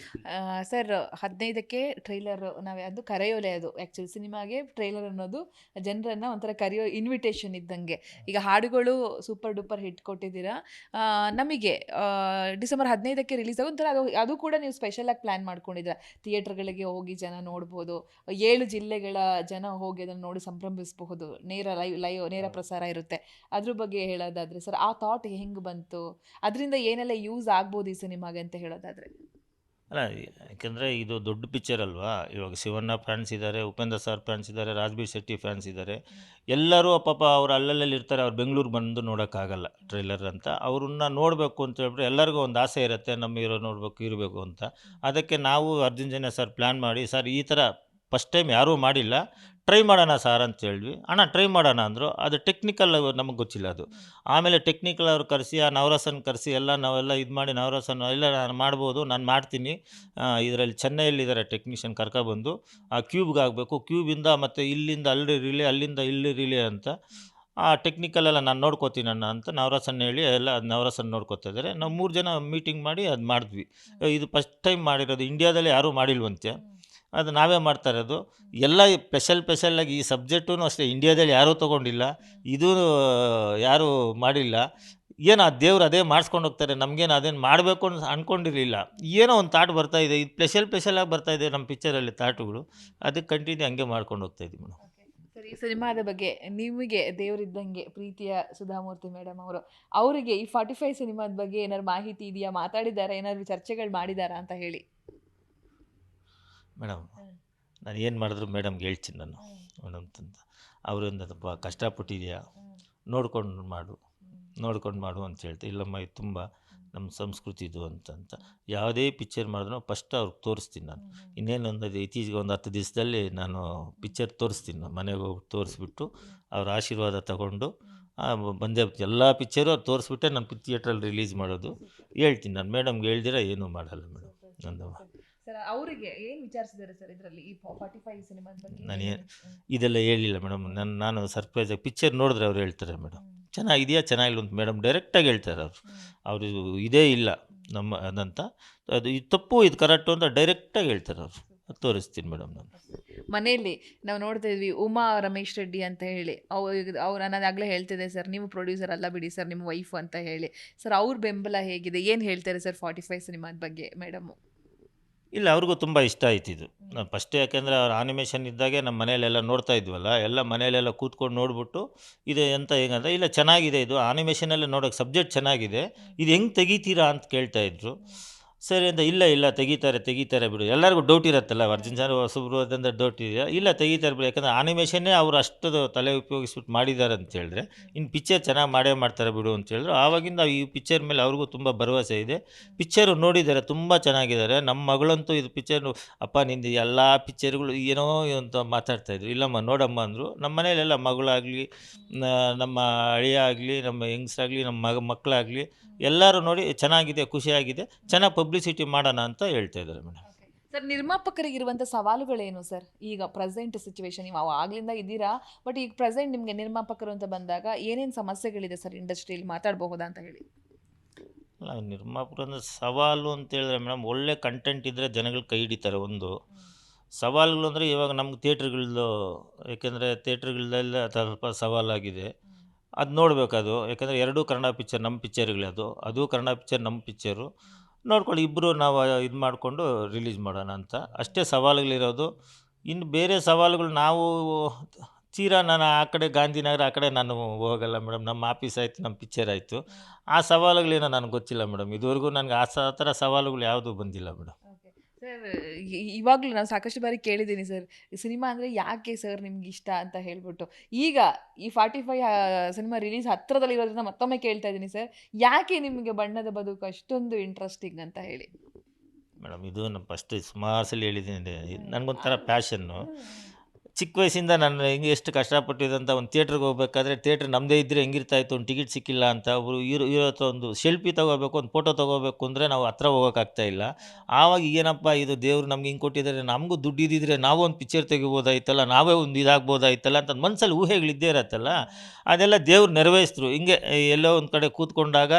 ಸರ್ ಹದಿನೈದಕ್ಕೆ ಟ್ರೈಲರ್ ನಾವು ಅದು ಕರೆಯೋಲೆ ಅದು ಆ್ಯಕ್ಚುಲಿ ಸಿನಿಮಾಗೆ ಟ್ರೈಲರ್ ಅನ್ನೋದು ಜನರನ್ನು ಒಂಥರ ಕರೆಯೋ ಇನ್ವಿಟೇಷನ್ ಇದ್ದಂಗೆ. ಈಗ ಹಾಡುಗಳು ಸೂಪರ್ ಡೂಪರ್ ಹಿಟ್ ಕೊಟ್ಟಿದ್ದೀರಾ. ನಮಗೆ ಡಿಸೆಂಬರ್ ಹದಿನೈದಕ್ಕೆ ರಿಲೀಸ್ ಆಗೋ ಒಂಥರ ಅದು ಅದು ಕೂಡ ನೀವು ಸ್ಪೆಷಲಾಗಿ ಪ್ಲ್ಯಾನ್ ಮಾಡ್ಕೊಂಡಿದ್ದೀರಾ. ಥಿಯೇಟ್ರ್ಗಳಿಗೆ ಹೋಗಿ ಜನ ನೋಡ್ಬೋದು ಏಳು ಜಿಲ್ಲೆಗಳ ಜನ ಹೋಗಿ ಅದನ್ನು ನೋಡಿ ಸಂಭ್ರಮಿಸಬಹುದು. ನೇರ ಲೈವ್ ಲೈವ್ ನೇರ ಪ್ರಸಾರ ಇರುತ್ತೆ. ಅದ್ರ ಬಗ್ಗೆ ಹೇಳೋದಾದ್ರೆ ಸರ್ ಆ ಥಾಟ್ ಹೆಂಗೆ ಬಂತು? ಅದರಿಂದ ಏನೆಲ್ಲ ಯೂಸ್ ಆಗ್ಬೋದು ಈ ಸಿನಿಮಾಗೆ ಅಂತ ಹೇಳೋದಾದ್ರೆ? ಅಲ್ಲ, ಯಾಕೆಂದರೆ ಇದು ದೊಡ್ಡ ಪಿಕ್ಚರ್ ಅಲ್ವಾ? ಇವಾಗ ಶಿವಣ್ಣ ಫ್ಯಾನ್ಸ್ ಇದ್ದಾರೆ ಉಪೇಂದ್ರ ಸರ್ ಫ್ಯಾನ್ಸ್ ಇದ್ದಾರೆ ರಾಜ್ಬೀರ್ ಶೆಟ್ಟಿ ಫ್ಯಾನ್ಸ್ ಇದ್ದಾರೆ ಎಲ್ಲರೂ ಪಾಪ ಅವ್ರು ಅಲ್ಲಲ್ಲಿ ಇರ್ತಾರೆ, ಅವ್ರು ಬೆಂಗಳೂರು ಬಂದು ನೋಡೋಕ್ಕಾಗಲ್ಲ ಟ್ರೈಲರ್ ಅಂತ. ಅವ್ರನ್ನ ನೋಡಬೇಕು ಅಂತ ಹೇಳ್ಬಿಟ್ಟು ಎಲ್ಲರಿಗೂ ಒಂದು ಆಸೆ ಇರುತ್ತೆ, ನಮ್ಮ ಹೀರೋ ನೋಡಬೇಕು, ಇರಬೇಕು ಅಂತ. ಅದಕ್ಕೆ ನಾವು ಅರ್ಜುನ್ ಜನ ಸರ್ ಪ್ಲ್ಯಾನ್ ಮಾಡಿ ಸರ್ ಈ ಥರ ಫಸ್ಟ್ ಟೈಮ್ ಯಾರೂ ಮಾಡಿಲ್ಲ. ಟ್ರೈ ಮಾಡೋಣ ಸರ್ ಅಂತ ಹೇಳಿದ್ವಿ. ಅಣ್ಣ ಟ್ರೈ ಮಾಡೋಣ ಅಂದರು. ಅದು ಟೆಕ್ನಿಕಲ್ ನಮಗೆ ಗೊತ್ತಿಲ್ಲ ಅದು. ಆಮೇಲೆ ಟೆಕ್ನಿಕಲ್ ಅವ್ರು ಕರೆಸಿ, ಆ ನವರಸನ್ ಕರೆಸಿ ಎಲ್ಲ ನಾವೆಲ್ಲ ಇದು ಮಾಡಿ ನವರಸನ್ ಎಲ್ಲ ನಾನು ಮಾಡ್ಬೋದು, ನಾನು ಮಾಡ್ತೀನಿ. ಇದರಲ್ಲಿ ಚೆನ್ನೈಯಲ್ಲಿದ್ದಾರೆ ಟೆಕ್ನಿಷಿಯನ್ ಕರ್ಕೊಬಂದು. ಆ ಕ್ಯೂಬ್ಗೆ ಆಗಬೇಕು ಕ್ಯೂಬಿಂದ ಮತ್ತು ಇಲ್ಲಿಂದ ಅಲ್ಲಿ ರಿಲೇ ಅಲ್ಲಿಂದ ಇಲ್ಲಿ ರಿಲೇ ಅಂತ. ಆ ಟೆಕ್ನಿಕಲ್ ಎಲ್ಲ ನಾನು ನೋಡ್ಕೋತೀನಿ ಅಣ್ಣ ಅಂತ ನವರಸನ್ ಹೇಳಿ, ಎಲ್ಲ ನವರಸನ್ ನೋಡ್ಕೋತಾ ಇದ್ದಾರೆ ನಾವು ಮೂರು ಜನ ಮೀಟಿಂಗ್ ಮಾಡಿ ಅದು ಮಾಡಿದ್ವಿ. ಇದು ಫಸ್ಟ್ ಟೈಮ್ ಮಾಡಿರೋದು. ಇಂಡಿಯಾದಲ್ಲಿ ಯಾರೂ ಮಾಡಿಲ್ವಂತೆ. ಅದು ನಾವೇ ಮಾಡ್ತಾ ಇರೋದು ಎಲ್ಲ ಸ್ಪೆಷಲ್ ಸ್ಪೆಷಲ್ಲಾಗಿ ಈ ಸಬ್ಜೆಕ್ಟೂ ಅಷ್ಟೇ, ಇಂಡಿಯಾದಲ್ಲಿ ಯಾರೂ ತೊಗೊಂಡಿಲ್ಲ. ಇದು, ಯಾರೂ ಮಾಡಿಲ್ಲ. ಏನೋ ಆ ದೇವ್ರು ಅದೇ ಮಾಡಿಸ್ಕೊಂಡು ಹೋಗ್ತಾರೆ. ನಮಗೇನು ಅದೇನು ಮಾಡಬೇಕು ಅಂತ ಅಂದ್ಕೊಂಡಿರಲಿಲ್ಲ ಏನೋ ಒಂದು ತಾಟ್ ಬರ್ತಾ ಇದೆ. ಇದು ಸ್ಪೆಷಲ್ ಸ್ಪೆಷಲಾಗಿ ಬರ್ತಾ ಇದೆ ನಮ್ಮ ಪಿಕ್ಚರಲ್ಲಿ ತಾಟುಗಳು ಅದಕ್ಕೆ ಕಂಟಿನ್ಯೂ ಹಂಗೆ ಮಾಡ್ಕೊಂಡು ಹೋಗ್ತಾ ಇದ್ದೀವಿ ಮೇಡಮ್. ಸರಿ ಸಿನಿಮಾದ ಬಗ್ಗೆ ನಿಮಗೆ ದೇವರಿದ್ದಂಗೆ ಪ್ರೀತಿಯ ಸುಧಾಮೂರ್ತಿ ಮೇಡಮ್ ಅವರು, ಅವರಿಗೆ ಈ ಫಾರ್ಟಿ ಫೈವ್ ಸಿನಿಮಾದ ಬಗ್ಗೆ ಏನಾದ್ರು ಮಾಹಿತಿ ಇದೆಯಾ? ಮಾತಾಡಿದಾರಾ ಏನಾದರೂ ಚರ್ಚೆಗಳು ಮಾಡಿದಾರಾ ಅಂತ ಹೇಳಿ. ಮೇಡಮ್ ನಾನು ಏನು ಮಾಡಿದ್ರು ಮೇಡಮ್ಗೆ ಹೇಳ್ತೀನಿ ನಾನು ಮೇಡಮ್ ಅಂತ ಅವರಿಂದ ತುಂಬ ಕಷ್ಟಪಟ್ಟಿದೆಯಾ ನೋಡ್ಕೊಂಡು ಮಾಡು ನೋಡ್ಕೊಂಡು ಮಾಡು ಅಂತ ಹೇಳ್ತಾರೆ ಇಲ್ಲಮ್ಮ ಇದು ತುಂಬ ನಮ್ಮ ಸಂಸ್ಕೃತಿ ಇದು ಅಂತಂತ ಯಾವುದೇ ಪಿಕ್ಚರ್ ಮಾಡಿದ್ರು ಫಸ್ಟ್ ಅವ್ರಿಗೆ ತೋರಿಸ್ತೀನಿ ನಾನು. ಇನ್ನೇನೊಂದು ಒಂದು ಇತ್ತೀಚೆಗೆ ಒಂದು ಹತ್ತು ದಿವಸದಲ್ಲಿ ನಾನು ಪಿಕ್ಚರ್ ತೋರಿಸ್ತೀನಿ ನಾನು ಮನೆಗೆ ಹೋಗಿ ತೋರಿಸ್ಬಿಟ್ಟು ಅವ್ರ ಆಶೀರ್ವಾದ ತಗೊಂಡು ಬಂದೇ ಎಲ್ಲ ಪಿಕ್ಚರು ಅವ್ರು ತೋರಿಸ್ಬಿಟ್ಟೆ ನಮ್ಮ ಥಿಯೇಟ್ರಲ್ಲಿ ರಿಲೀಸ್ ಮಾಡೋದು. ಹೇಳ್ತೀನಿ ನಾನು ಮೇಡಮ್ಗೆ ಹೇಳ್ದಿರ ಏನೂ ಮಾಡಲ್ಲ ಮೇಡಮ್ ನಂದು ಸರ್ ಅವರಿಗೆ ಏನು ವಿಚಾರಿಸಿದ್ದಾರೆ ಸರ್ ಇದರಲ್ಲಿ ಈ ಫಾರ್ಟಿ ಫೈವ್ ಸಿನಿಮಾ ಬಗ್ಗೆ? ನಾನು ಇದೆಲ್ಲ ಹೇಳಿಲ್ಲ ಮೇಡಮ್ ನನ್ನ ನಾನು ಸರ್ಪ್ರೈಸಾಗಿ ಪಿಕ್ಚರ್ ನೋಡಿದ್ರೆ ಅವ್ರು ಹೇಳ್ತಾರೆ ಮೇಡಮ್ ಚೆನ್ನಾಗಿದೆಯಾ? ಚೆನ್ನಾಗಿಲ್ಲ ಅಂತ ಮೇಡಮ್ ಡೈರೆಕ್ಟಾಗಿ ಹೇಳ್ತಾರೆ ಅವರು. ಅವರು ಇದೇ ಇಲ್ಲ ನಮ್ಮ ಅದಂತ. ಅದು ಇದು ತಪ್ಪು ಇದು ಕರೆಕ್ಟು ಅಂತ ಡೈರೆಕ್ಟಾಗಿ ಹೇಳ್ತಾರೆ ಅವರು. ಅದು ತೋರಿಸ್ತೀನಿ ಮೇಡಮ್ ನಾನು. ಮನೆಯಲ್ಲಿ ನಾವು ನೋಡ್ತಾ ಇದ್ವಿ ಉಮಾ ರಮೇಶ್ ರೆಡ್ಡಿ ಅಂತ ಹೇಳಿ. ಅವ್ರು ಅವ್ರು ನಾನು ಆಗಲೇ ಹೇಳ್ತಿದ್ದೆ ಸರ್ ನೀವು ಪ್ರೊಡ್ಯೂಸರ್ ಅಲ್ಲ ಬಿಡಿ ಸರ್ ನಿಮ್ಮ ವೈಫ್ ಅಂತ ಹೇಳಿ. ಸರ್ ಅವ್ರ ಬೆಂಬಲ ಹೇಗಿದೆ? ಏನು ಹೇಳ್ತಾರೆ ಸರ್ ಫಾರ್ಟಿ ಫೈವ್ ಸಿನಿಮಾದ ಬಗ್ಗೆ ಮೇಡಮು ಇಲ್ಲ, ಅವ್ರಿಗೂ ತುಂಬ ಇಷ್ಟ ಆಯ್ತು ಇದು. ನಾನು ಫಸ್ಟ್ ಯಾಕೆಂದರೆ ಅವ್ರ ಆನಿಮೇಷನ್ ಇದ್ದಾಗೆ ನಮ್ಮ ಮನೆಯಲ್ಲೆಲ್ಲ ನೋಡ್ತಾ ಇದ್ವಲ್ಲ, ಎಲ್ಲ ಮನೆಯಲ್ಲೆಲ್ಲ ಕೂತ್ಕೊಂಡು ನೋಡ್ಬಿಟ್ಟು ಇದು ಎಂತ ಹೇಗಂದ್ರೆ ಇಲ್ಲ ಚೆನ್ನಾಗಿದೆ ಇದು ಆನಿಮೇಷನಲ್ಲೇ ನೋಡೋಕ್ಕೆ ಸಬ್ಜೆಕ್ಟ್ ಚೆನ್ನಾಗಿದೆ, ಇದು ಹೆಂಗೆ ತೆಗಿತೀರಾ ಅಂತ ಕೇಳ್ತಾ ಇದ್ರು. ಸರಿ ಅಂತ ಇಲ್ಲ ಇಲ್ಲ, ತೆಗಿತಾರೆ ತೆಗಿತಾರೆ ಬಿಡು. ಎಲ್ಲರಿಗೂ ಡೌಟ್ ಇರುತ್ತಲ್ಲ ಅರ್ಜುನ್ ಸರ್ ಹೊಸಬ್ರು ಅದಂದ್ರೆ ಡೌಟ್ ಇದೆಯಾ? ಇಲ್ಲ, ತೆಗಿತಾರೆ ಬಿಡು. ಯಾಕಂದರೆ ಆನಿಮೇಷನ್ನೇ ಅವ್ರು ಅಷ್ಟು ತಲೆ ಉಪಯೋಗಿಸ್ಬಿಟ್ಟು ಮಾಡಿದ್ದಾರೆ ಅಂತ ಹೇಳಿದ್ರೆ, ಇನ್ನು ಪಿಕ್ಚರ್ ಚೆನ್ನಾಗಿ ಮಾಡೇ ಮಾಡ್ತಾರೆ ಬಿಡು ಅಂತ ಹೇಳಿದ್ರು. ಆವಾಗಿಂದ ಈ ಪಿಕ್ಚರ್ ಮೇಲೆ ಅವ್ರಿಗೂ ತುಂಬ ಭರವಸೆ ಇದೆ. ಪಿಕ್ಚರು ನೋಡಿದ್ದಾರೆ, ತುಂಬ ಚೆನ್ನಾಗಿದ್ದಾರೆ. ನಮ್ಮ ಮಗಳಂತೂ ಇದು ಪಿಕ್ಚರ್ ಅಪ್ಪ, ನಿಂದು ಎಲ್ಲ ಪಿಕ್ಚರ್ಗಳು ಏನೋ ಅಂತ ಮಾತಾಡ್ತಾಯಿದ್ರು ಇಲ್ಲಮ್ಮ, ನೋಡಮ್ಮ ಅಂದರು. ನಮ್ಮ ಮನೇಲೆಲ್ಲ ಮಗಳಾಗಲಿ ನಮ್ಮ ಅಳಿಯ ಆಗಲಿ ನಮ್ಮ ಯಂಗ್ಸ್ರಾಗಲಿ ನಮ್ಮ ಮಗ, ಮಕ್ಕಳಾಗಲಿ ಎಲ್ಲರೂ ನೋಡಿ ಚೆನ್ನಾಗಿದೆ, ಖುಷಿಯಾಗಿದೆ. ಚೆನ್ನಾಗಿ ಪಬ್ಲಿಸಿಟಿ ಮಾಡೋಣ ಅಂತ ಹೇಳ್ತಾ ಇದ್ದಾರೆ ಮೇಡಮ್. ಸರ್ ನಿರ್ಮಾಪಕರಿಗಿರುವಂಥ ಸವಾಲುಗಳೇನು ಸರ್ ಈಗ ಪ್ರೆಸೆಂಟ್ ಸಿಚುವೇಶನ್ ನೀವು ಆಗ್ಲಿಂದ ಇದ್ದೀರಾ? ಬಟ್ ಈಗ ಪ್ರೆಸೆಂಟ್ ನಿಮಗೆ ನಿರ್ಮಾಪಕರು ಅಂತ ಬಂದಾಗ ಏನೇನು ಸಮಸ್ಯೆಗಳಿದೆ ಸರ್ ಇಂಡಸ್ಟ್ರಿಯಲ್ಲಿ ಮಾತಾಡಬಹುದಾ ಅಂತ ಹೇಳಿ. ಅಲ್ಲ ನಿರ್ಮಾಪಕರು ಅಂದರೆ ಸವಾಲು ಅಂತ ಹೇಳಿದ್ರೆ ಮೇಡಮ್ ಒಳ್ಳೆ ಕಂಟೆಂಟ್ ಇದ್ದರೆ ಜನಗಳು ಕೈ ಹಿಡಿತಾರೆ ಒಂದು. ಸವಾಲುಗಳು ಅಂದರೆ ಇವಾಗ ನಮ್ಗೆ ಥಿಯೇಟ್ರ್ಗಳದ್ದು ಯಾಕೆಂದರೆ ಥಿಯೇಟ್ರ್ಗಳದೆಲ್ಲ ಸ್ವಲ್ಪ ಸವಾಲಾಗಿದೆ. ಅದು ನೋಡಬೇಕದು ಯಾಕಂದರೆ ಎರಡೂ ಕನ್ನಡ ಪಿಕ್ಚರ್ ನಮ್ಮ ಪಿಕ್ಚರ್ಗಳೇ ಅದು. ಅದು ಕನ್ನಡ ಪಿಕ್ಚರ್ ನಮ್ಮ ಪಿಕ್ಚರು ನೋಡ್ಕೊಳ್ಳಿ ಇಬ್ಬರು ನಾವು ಇದು ಮಾಡಿಕೊಂಡು ರಿಲೀಸ್ ಮಾಡೋಣ ಅಂತ. ಅಷ್ಟೇ ಸವಾಲುಗಳಿರೋದು. ಇನ್ನು ಬೇರೆ ಸವಾಲುಗಳು ನಾವು ತೀರಾ ನಾನು ಆ ಕಡೆ ಗಾಂಧಿನಗರ, ಆ ಕಡೆ ನಾನು ಹೋಗಲ್ಲ ಮೇಡಮ್. ನಮ್ಮ ಆಫೀಸ್ ಆಯಿತು, ನಮ್ಮ ಪಿಕ್ಚರ್ ಆಯಿತು. ಆ ಸವಾಲುಗಳೇನೋ ನನಗೆ ಗೊತ್ತಿಲ್ಲ ಮೇಡಮ್. ಇದುವರೆಗೂ ನನಗೆ ಆ ಥರ ಸವಾಲುಗಳು ಯಾವುದೂ ಬಂದಿಲ್ಲ ಮೇಡಮ್. ಸರ್ ಇವಾಗಲೂ ನಾನು ಸಾಕಷ್ಟು ಬಾರಿ ಕೇಳಿದ್ದೀನಿ ಸರ್ ಸಿನಿಮಾ ಅಂದರೆ ಯಾಕೆ ಸರ್ ನಿಮ್ಗೆ ಇಷ್ಟ ಅಂತ ಹೇಳ್ಬಿಟ್ಟು. ಈಗ ಈ ಫಾರ್ಟಿ ಫೈವ್ ಸಿನಿಮಾ ರಿಲೀಸ್ ಹತ್ತಿರದಲ್ಲಿ ಇರೋದ್ರಿಂದ ಮತ್ತೊಮ್ಮೆ ಕೇಳ್ತಾ ಇದ್ದೀನಿ ಸರ್ ಯಾಕೆ ನಿಮಗೆ ಬಣ್ಣದ ಬದುಕು ಅಷ್ಟೊಂದು ಇಂಟ್ರೆಸ್ಟಿಂಗ್ ಅಂತ ಹೇಳಿ? ಮೇಡಮ್ ಇದು ನಾನು ಫಸ್ಟ್ ಸುಮಾರು ಸಲ ಹೇಳಿದ್ದೀನಿ. ನನಗೊಂಥರ ಪ್ಯಾಷನ್ನು ಚಿಕ್ಕ ವಯಸ್ಸಿಂದ ನಾನು ಹೆಂಗೆ ಎಷ್ಟು ಕಷ್ಟಪಟ್ಟಿದ್ದಂಥ ಒಂದು ಥಿಯೇಟ್ರಿಗೆ ಹೋಗ್ಬೇಕಾದ್ರೆ ಥಿಯೇಟ್ರ್ ನಮ್ಮದೇ ಇದ್ದರೆ ಹೆಂಗಿರ್ತಾ ಇತ್ತು, ಒಂದು ಟಿಕೆಟ್ ಸಿಕ್ಕಿಲ್ಲ ಅಂತ ಅವರು ಇರೋ ಇರೋ ಹತ್ರ ಒಂದು ಸೆಲ್ಫಿ ತೊಗೋಬೇಕು, ಒಂದು ಫೋಟೋ ತೊಗೋಬೇಕು ಅಂದರೆ ನಾವು ಹತ್ರ ಹೋಗೋಕ್ಕಾಗ್ತಾ ಇಲ್ಲ. ಆವಾಗ ಏನಪ್ಪ ಇದು ದೇವರು ನಮ್ಗೆ ಹಿಂಗೆ ಕೊಟ್ಟಿದ್ದಾರೆ, ನಮಗೂ ದುಡ್ಡು ಇದ್ದಿದ್ರೆ ನಾವು ಒಂದು ಪಿಕ್ಚರ್ ತೆಗಿಬೋದಾಯ್ತಲ್ಲ, ನಾವೇ ಒಂದು ಇದಾಗ್ಬೋದಾಯ್ತಲ್ಲ ಅಂತ ಮನಸ್ಸಲ್ಲಿ ಊಹೆಗಳಿದ್ದೇ ಇರತ್ತಲ್ಲ. ಅದೆಲ್ಲ ದೇವ್ರು ನೆರವೇರಿಸಿದ್ರು. ಹಿಂಗೆ ಎಲ್ಲೋ ಒಂದು ಕಡೆ ಕೂತ್ಕೊಂಡಾಗ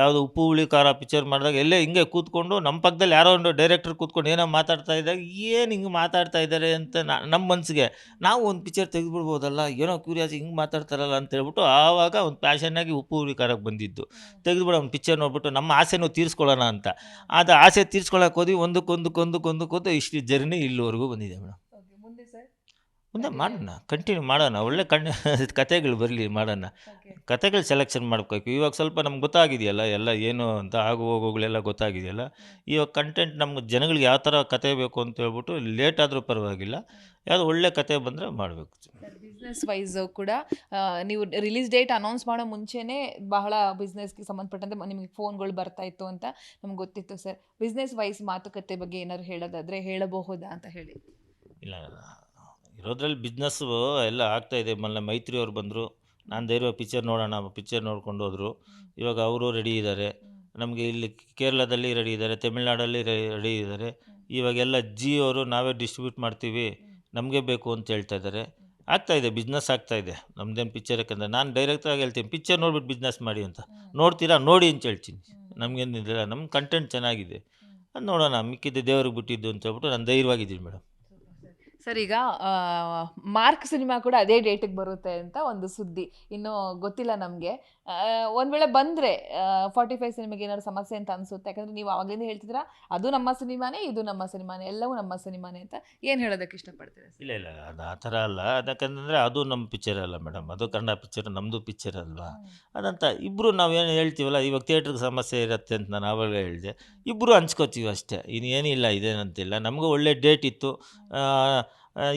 ಯಾವುದು ಉಪ್ಪು, ಹುಳಿ, ಖಾರ ಪಿಕ್ಚರ್ ಮಾಡಿದಾಗ ಎಲ್ಲೇ ಹಿಂಗೆ ಕೂತ್ಕೊಂಡು ನಮ್ಮ ಪಕ್ಕದಲ್ಲಿ ಯಾರೋ ಒಂದು ಡೈರೆಕ್ಟರ್ ಕೂತ್ಕೊಂಡು ಏನೋ ಮಾತಾಡ್ತಾ ಇದ್ದಾಗ ಏನು ಹಿಂಗೆ ಮಾತಾಡ್ತಾ ಇದ್ದಾರೆ ಅಂತ ನಮ್ಮ ಮನಸ್ಸಿಗೆ ನಾವು ಒಂದು ಪಿಕ್ಚರ್ ತೆಗೆದುಬಿಡ್ಬೋದಲ್ಲ? ಏನೋ ಕ್ಯೂರಿಯಾಸಿ ಹಿಂಗೆ ಮಾತಾಡ್ತಾರಲ್ಲ ಅಂತ ಹೇಳ್ಬಿಟ್ಟು ಆವಾಗ ಒಂದು ಪ್ಯಾಷನ್ನಾಗಿ ಉಪ್ಪು ಹುರಿಕಾರಕ್ಕೆ ಬಂದಿದ್ದು. ತೆಗೆದುಬಿಡ ಒಂದು ಪಿಕ್ಚರ್ ನೋಡ್ಬಿಟ್ಟು ನಮ್ಮ ಆಸೆನೂ ತೀರಿಸ್ಕೊಳ್ಳೋಣ ಅಂತ. ಅದು ಆಸೆ ತೀರಿಸ್ಕೊಳ್ಳೋಕೆ ಹೋದ್ವಿ ಒಂದಕ್ಕೊಂದಕ್ಕೊಂದಕ್ಕೊಂದಕ್ಕೊಂದು ಇಷ್ಟು ಜರ್ನಿ ಇಲ್ಲಿವರೆಗೂ ಬಂದಿದೆ ಮೇಡಮ್. ಮುಂದೆ ಮಾಡೋಣ ಕಂಟಿನ್ಯೂ ಮಾಡೋಣ. ಒಳ್ಳೆ ಕಣ್ಣು ಕತೆಗಳು ಬರಲಿ ಮಾಡೋಣ. ಕತೆಗಳು ಸೆಲೆಕ್ಷನ್ ಮಾಡ್ಬೇಕು. ಇವಾಗ ಸ್ವಲ್ಪ ನಮ್ಗೆ ಗೊತ್ತಾಗಿದೆಯಲ್ಲ ಎಲ್ಲ ಏನು ಅಂತ ಆಗು ಹೋಗೋಗಳೆಲ್ಲ ಗೊತ್ತಾಗಿದೆಯಲ್ಲ ಇವಾಗ ಕಂಟೆಂಟ್ ನಮ್ಗೆ ಜನಗಳಿಗೆ ಯಾವ ಥರ ಕತೆ ಬೇಕು ಅಂತ ಹೇಳ್ಬಿಟ್ಟು ಲೇಟ್ ಆದರೂ ಪರವಾಗಿಲ್ಲ. ಯಾವುದು ಒಳ್ಳೆ ಕತೆ ಬಂದರೆ ಮಾಡಬೇಕು. ಬಿಸ್ನೆಸ್ ವೈಸ್ ಕೂಡ ನೀವು ರಿಲೀಸ್ ಡೇಟ್ ಅನೌನ್ಸ್ ಮಾಡೋ ಮುಂಚೆನೇ ಬಹಳ ಬಿಸ್ನೆಸ್ಗೆ ಸಂಬಂಧಪಟ್ಟಂತೆ ನಿಮಗೆ ಫೋನ್ಗಳು ಬರ್ತಾ ಇತ್ತು ಅಂತ ನಮ್ಗೆ ಗೊತ್ತಿತ್ತು ಸರ್. ಬಿಸ್ನೆಸ್ ವೈಸ್ ಮಾತುಕತೆ ಬಗ್ಗೆ ಏನಾದ್ರು ಹೇಳೋದಾದರೆ ಹೇಳಬಹುದಾ ಅಂತ ಹೇಳಿ. ಇಲ್ಲ. ಇರೋದ್ರಲ್ಲಿ ಬಿಸ್ನೆಸ್ಸು ಎಲ್ಲ ಆಗ್ತಾ ಇದೆ. ಮೊನ್ನೆ ಮೈತ್ರಿ ಅವ್ರು ಬಂದರು. ನಾನು ಧೈರ್ಯ ಪಿಕ್ಚರ್ ನೋಡೋಣ ಪಿಕ್ಚರ್ ನೋಡ್ಕೊಂಡು ಹೋದರು. ಇವಾಗ ಅವರು ರೆಡಿ ಇದ್ದಾರೆ ನಮಗೆ ಇಲ್ಲಿ ಕೇರಳದಲ್ಲಿ ರೆಡಿ ಇದ್ದಾರೆ ತಮಿಳ್ನಾಡಲ್ಲಿ ರೆಡಿ ಇದ್ದಾರೆ ಇವಾಗೆಲ್ಲ ಅವರು ನಾವೇ ಡಿಸ್ಟ್ರಿಬ್ಯೂಟ್ ಮಾಡ್ತೀವಿ. ನಮಗೆ ಬೇಕು ಅಂತ ಹೇಳ್ತಾ ಇದ್ದಾರೆ ಆಗ್ತಾ ಇದೆ ಬಿಸ್ನೆಸ್ ಆಗ್ತಾ ಇದೆ. ನಮ್ದೇನು ಪಿಕ್ಚರ್ ಯಾಕಂದರೆ ನಾನು ಡೈರೆಕ್ಟಾಗಿ ಹೇಳ್ತೀನಿ ಪಿಕ್ಚರ್ ನೋಡ್ಬಿಟ್ಟು ಬಿಸ್ನೆಸ್ ಮಾಡಿ ಅಂತ. ನೋಡ್ತೀರಾ, ನೋಡಿ ಅಂತ ಹೇಳ್ತೀನಿ. ನಮಗೇನಿಲ್ಲ ನಮ್ಮ ಕಂಟೆಂಟ್ ಚೆನ್ನಾಗಿದೆ. ಅದು ನೋಡೋಣ, ಮಿಕ್ಕಿದ್ದು ದೇವ್ರಿಗೆ ಬಿಟ್ಟಿದ್ದು ಅಂತ ಹೇಳ್ಬಿಟ್ಟು ನಾನು ಧೈರ್ಯವಾಗಿದ್ದೀನಿ ಮೇಡಮ್. ಸರ್ ಈಗ ಮಾರ್ಕ್ ಸಿನಿಮಾ ಕೂಡ ಅದೇ ಡೇಟಿಗೆ ಬರುತ್ತೆ ಅಂತ ಒಂದು ಸುದ್ದಿ. ಇನ್ನು ಗೊತ್ತಿಲ್ಲ ನಮಗೆ. ಒಂದು ವೇಳೆ ಬಂದರೆ ಫಾರ್ಟಿ ಫೈವ್ ಸಿನಿಮಾಗೆ ಏನಾದ್ರು ಸಮಸ್ಯೆ ಅಂತ ಅನಿಸುತ್ತೆ? ಯಾಕಂದರೆ ನೀವು ಆವಾಗಲಿಂದ ಹೇಳ್ತಿದ್ದೀರಾ ಅದು ನಮ್ಮ ಸಿನಿಮಾನೇ ಇದು ನಮ್ಮ ಸಿನಿಮಾನೇ ಎಲ್ಲವೂ ನಮ್ಮ ಸಿನಿಮಾನೇ ಅಂತ ಏನು ಹೇಳೋದಕ್ಕೆ ಇಷ್ಟಪಡ್ತೀರಾ ಇಲ್ಲ ಇಲ್ಲ ಅದು ಆ ಥರ ಅಲ್ಲ. ಯಾಕಂತಂದರೆ ಅದು ನಮ್ಮ ಪಿಕ್ಚರ್ ಅಲ್ಲ ಮೇಡಮ್. ಅದು ಕನ್ನಡ ಪಿಕ್ಚರ್ ನಮ್ಮದು ಪಿಕ್ಚರ್ ಅಲ್ವಾ? ಅದಂತ ಇಬ್ಬರು ನಾವೇನು ಹೇಳ್ತೀವಲ್ಲ ಇವಾಗ ಥಿಯೇಟ್ರಿಗೆ ಸಮಸ್ಯೆ ಇರುತ್ತೆ ಅಂತ ನಾನು ಆವಾಗ ಹೇಳಿದೆ. ಇಬ್ಬರು ಹಂಚ್ಕೋತೀವಿ ಅಷ್ಟೇ. ಇನ್ನೇನಿಲ್ಲ ಇದೇನಂತಿಲ್ಲ. ನಮಗೂ ಒಳ್ಳೆ ಡೇಟ್ ಇತ್ತು.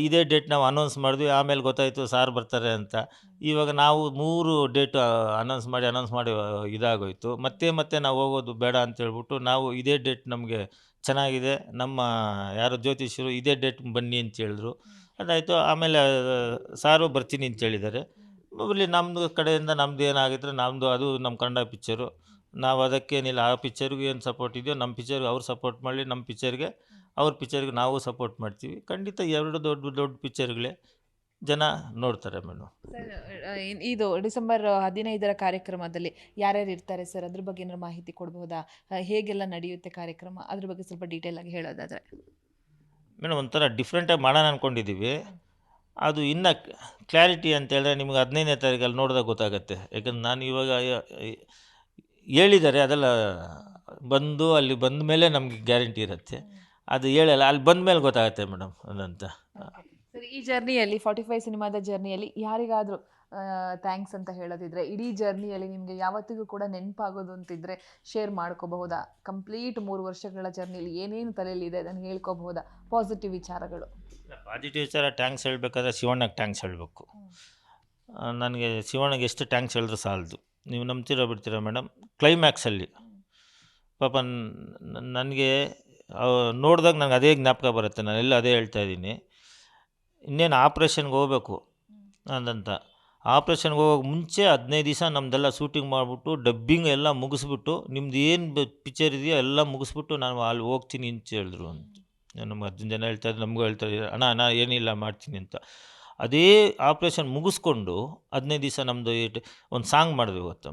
ಇದೇ ಡೇಟ್ ನಾವು ಅನೌನ್ಸ್ ಮಾಡಿದ್ವಿ, ಆಮೇಲೆ ಗೊತ್ತಾಯಿತು ಸಾರ್ ಬರ್ತಾರೆ ಅಂತ. ಇವಾಗ ನಾವು ಮೂರು ಡೇಟ್ ಅನೌನ್ಸ್ ಮಾಡಿ ಅನೌನ್ಸ್ ಮಾಡಿ ಇದಾಗೋಯಿತು. ಮತ್ತೆ ಮತ್ತೆ ನಾವು ಹೋಗೋದು ಬೇಡ ಅಂತ ಹೇಳ್ಬಿಟ್ಟು ನಾವು ಇದೇ ಡೇಟ್ ನಮಗೆ ಚೆನ್ನಾಗಿದೆ, ನಮ್ಮ ಯಾರು ಜ್ಯೋತಿಷರು ಇದೇ ಡೇಟ್ ಬನ್ನಿ ಅಂತ ಹೇಳಿದ್ರು. ಅದಾಯಿತು, ಆಮೇಲೆ ಸಾರು ಬರ್ತೀನಿ ಅಂತ ಹೇಳಿದ್ದಾರೆ. ಇಲ್ಲಿ ನಮ್ಮದು ಕಡೆಯಿಂದ ನಮ್ಮದು ಏನಾಗಿದ್ರೆ ನಮ್ಮದು ಅದು ನಮ್ಮ ಕನ್ನಡ ಪಿಕ್ಚರು ನಾವು ಅದಕ್ಕೇನಿಲ್ಲ, ಆ ಪಿಕ್ಚರ್ಗೂ ಏನು ಸಪೋರ್ಟ್ ಇದೆಯೋ, ನಮ್ಮ ಪಿಕ್ಚರ್ಗೆ ಅವ್ರು ಸಪೋರ್ಟ್ ಮಾಡಲಿ, ನಮ್ಮ ಪಿಕ್ಚರ್ಗೆ ಅವ್ರ ಪಿಕ್ಚರ್ಗೆ ನಾವು ಸಪೋರ್ಟ್ ಮಾಡ್ತೀವಿ. ಖಂಡಿತ ಎರಡು ದೊಡ್ಡ ದೊಡ್ಡ ಪಿಕ್ಚರ್ಗಳೇ ಜನ ನೋಡ್ತಾರೆ ಮೇಡಮ್. ಇದು ಡಿಸೆಂಬರ್ ಹದಿನೈದರ ಕಾರ್ಯಕ್ರಮದಲ್ಲಿ ಯಾರ್ಯಾರು ಇರ್ತಾರೆ ಸರ್? ಅದ್ರ ಬಗ್ಗೆ ಏನಾದ್ರು ಮಾಹಿತಿ ಕೊಡ್ಬೋದಾ? ಹೇಗೆಲ್ಲ ನಡೆಯುತ್ತೆ ಕಾರ್ಯಕ್ರಮ? ಅದ್ರ ಬಗ್ಗೆ ಸ್ವಲ್ಪ ಡೀಟೇಲ್ ಆಗಿ ಹೇಳೋದಾದ್ರೆ. ಮೇಡಮ್ ಒಂಥರ ಡಿಫ್ರೆಂಟಾಗಿ ಮಾಡೋಣ ಅನ್ಕೊಂಡಿದ್ದೀವಿ ಅದು ಇನ್ನು ಕ್ಲಾರಿಟಿ ಅಂತ ಹೇಳಿದ್ರೆ ನಿಮ್ಗೆ ಹದಿನೈದನೇ ತಾರೀಕಲ್ಲಿ ನೋಡಿದಾಗ ಗೊತ್ತಾಗುತ್ತೆ. ಯಾಕಂದ್ರೆ ನಾನು ಇವಾಗ ಹೇಳಿದ್ದಾರೆ ಅದೆಲ್ಲ ಬಂದು ಅಲ್ಲಿ ಬಂದ ಮೇಲೆ ನಮಗೆ ಗ್ಯಾರಂಟಿ ಇರುತ್ತೆ. ಅದು ಹೇಳಲ್ಲ ಅಲ್ಲಿ ಬಂದ ಮೇಲೆ ಗೊತ್ತಾಗುತ್ತೆ ಮೇಡಮ್ ಅದಂತ. ಸರಿ ಈ ಜರ್ನಿಯಲ್ಲಿ ಫಾರ್ಟಿ ಫೈವ್ ಸಿನಿಮಾದ ಜರ್ನಿಯಲ್ಲಿ ಯಾರಿಗಾದರೂ ಥ್ಯಾಂಕ್ಸ್ ಅಂತ ಹೇಳೋದಿದ್ರೆ ಇಡೀ ಜರ್ನಿಯಲ್ಲಿ ನಿಮಗೆ ಯಾವತ್ತಿಗೂ ಕೂಡ ನೆನಪಾಗೋದು ಅಂತಿದ್ರೆ ಶೇರ್ ಮಾಡ್ಕೋಬಹುದಾ? ಕಂಪ್ಲೀಟ್ ಮೂರು ವರ್ಷಗಳ ಜರ್ನಿಯಲ್ಲಿ ಏನೇನು ತಲೆಯಲ್ಲಿ ಇದೆ ಅದನ್ನು ಹೇಳ್ಕೋಬಹುದಾ? ಪಾಸಿಟಿವ್ ವಿಚಾರಗಳು. ಪಾಸಿಟಿವ್ ವಿಚಾರ ಟ್ಯಾಂಕ್ಸ್ ಹೇಳಬೇಕಾದ್ರೆ ಶಿವಣ್ಣಗೆ ಟ್ಯಾಂಕ್ಸ್ ಹೇಳಬೇಕು. ನನಗೆ ಶಿವಣ್ಣಗೆ ಎಷ್ಟು ಟ್ಯಾಂಕ್ಸ್ ಹೇಳಿದ್ರು ಸಾಲದು. ನೀವು ನಂಬ್ತೀರೋ ಬಿಡ್ತೀರಾ ಮೇಡಮ್? ಕ್ಲೈಮ್ಯಾಕ್ಸಲ್ಲಿ ಪಾಪ ನನಗೆ ನೋಡಿದಾಗ ನನಗೆ ಅದೇ ಜ್ಞಾಪಕ ಬರುತ್ತೆ, ನಾನು ಎಲ್ಲ ಅದೇ ಹೇಳ್ತಾ ಇದ್ದೀನಿ. ಇನ್ನೇನು ಆಪ್ರೇಷನ್ಗೆ ಹೋಗಬೇಕು ಅಂದಂತ. ಆಪ್ರೇಷನ್ಗೆ ಹೋಗೋಕೆ ಮುಂಚೆ ಹದಿನೈದು ದಿವಸ ನಮ್ಮದೆಲ್ಲ ಶೂಟಿಂಗ್ ಮಾಡಿಬಿಟ್ಟು, ಡಬ್ಬಿಂಗ್ ಎಲ್ಲ ಮುಗಿಸ್ಬಿಟ್ಟು, ನಿಮ್ದು ಏನು ಪಿಕ್ಚರ್ ಇದೆಯೋ ಎಲ್ಲ ಮುಗಿಸ್ಬಿಟ್ಟು ನಾನು ಅಲ್ಲಿ ಹೋಗ್ತೀನಿ ಅಂತ ಹೇಳಿದ್ರು ಅಂತ ನಮ್ಗೆ ಹದಿನೈದು ಜನ ಹೇಳ್ತಾ ಇದ್ರು, ನಮಗೂ ಹೇಳ್ತಾ ಇದ್ರು, ಅಣ್ಣ ನಾನು ಏನಿಲ್ಲ, ಮಾಡ್ತೀನಿ ಅಂತ. ಅದೇ ಆಪ್ರೇಷನ್ ಮುಗಿಸ್ಕೊಂಡು ಹದಿನೈದು ದಿವಸ ನಮ್ಮದು ಒಂದು ಸಾಂಗ್ ಮಾಡಿದ್ವಿ ಗೊತ್ತಾ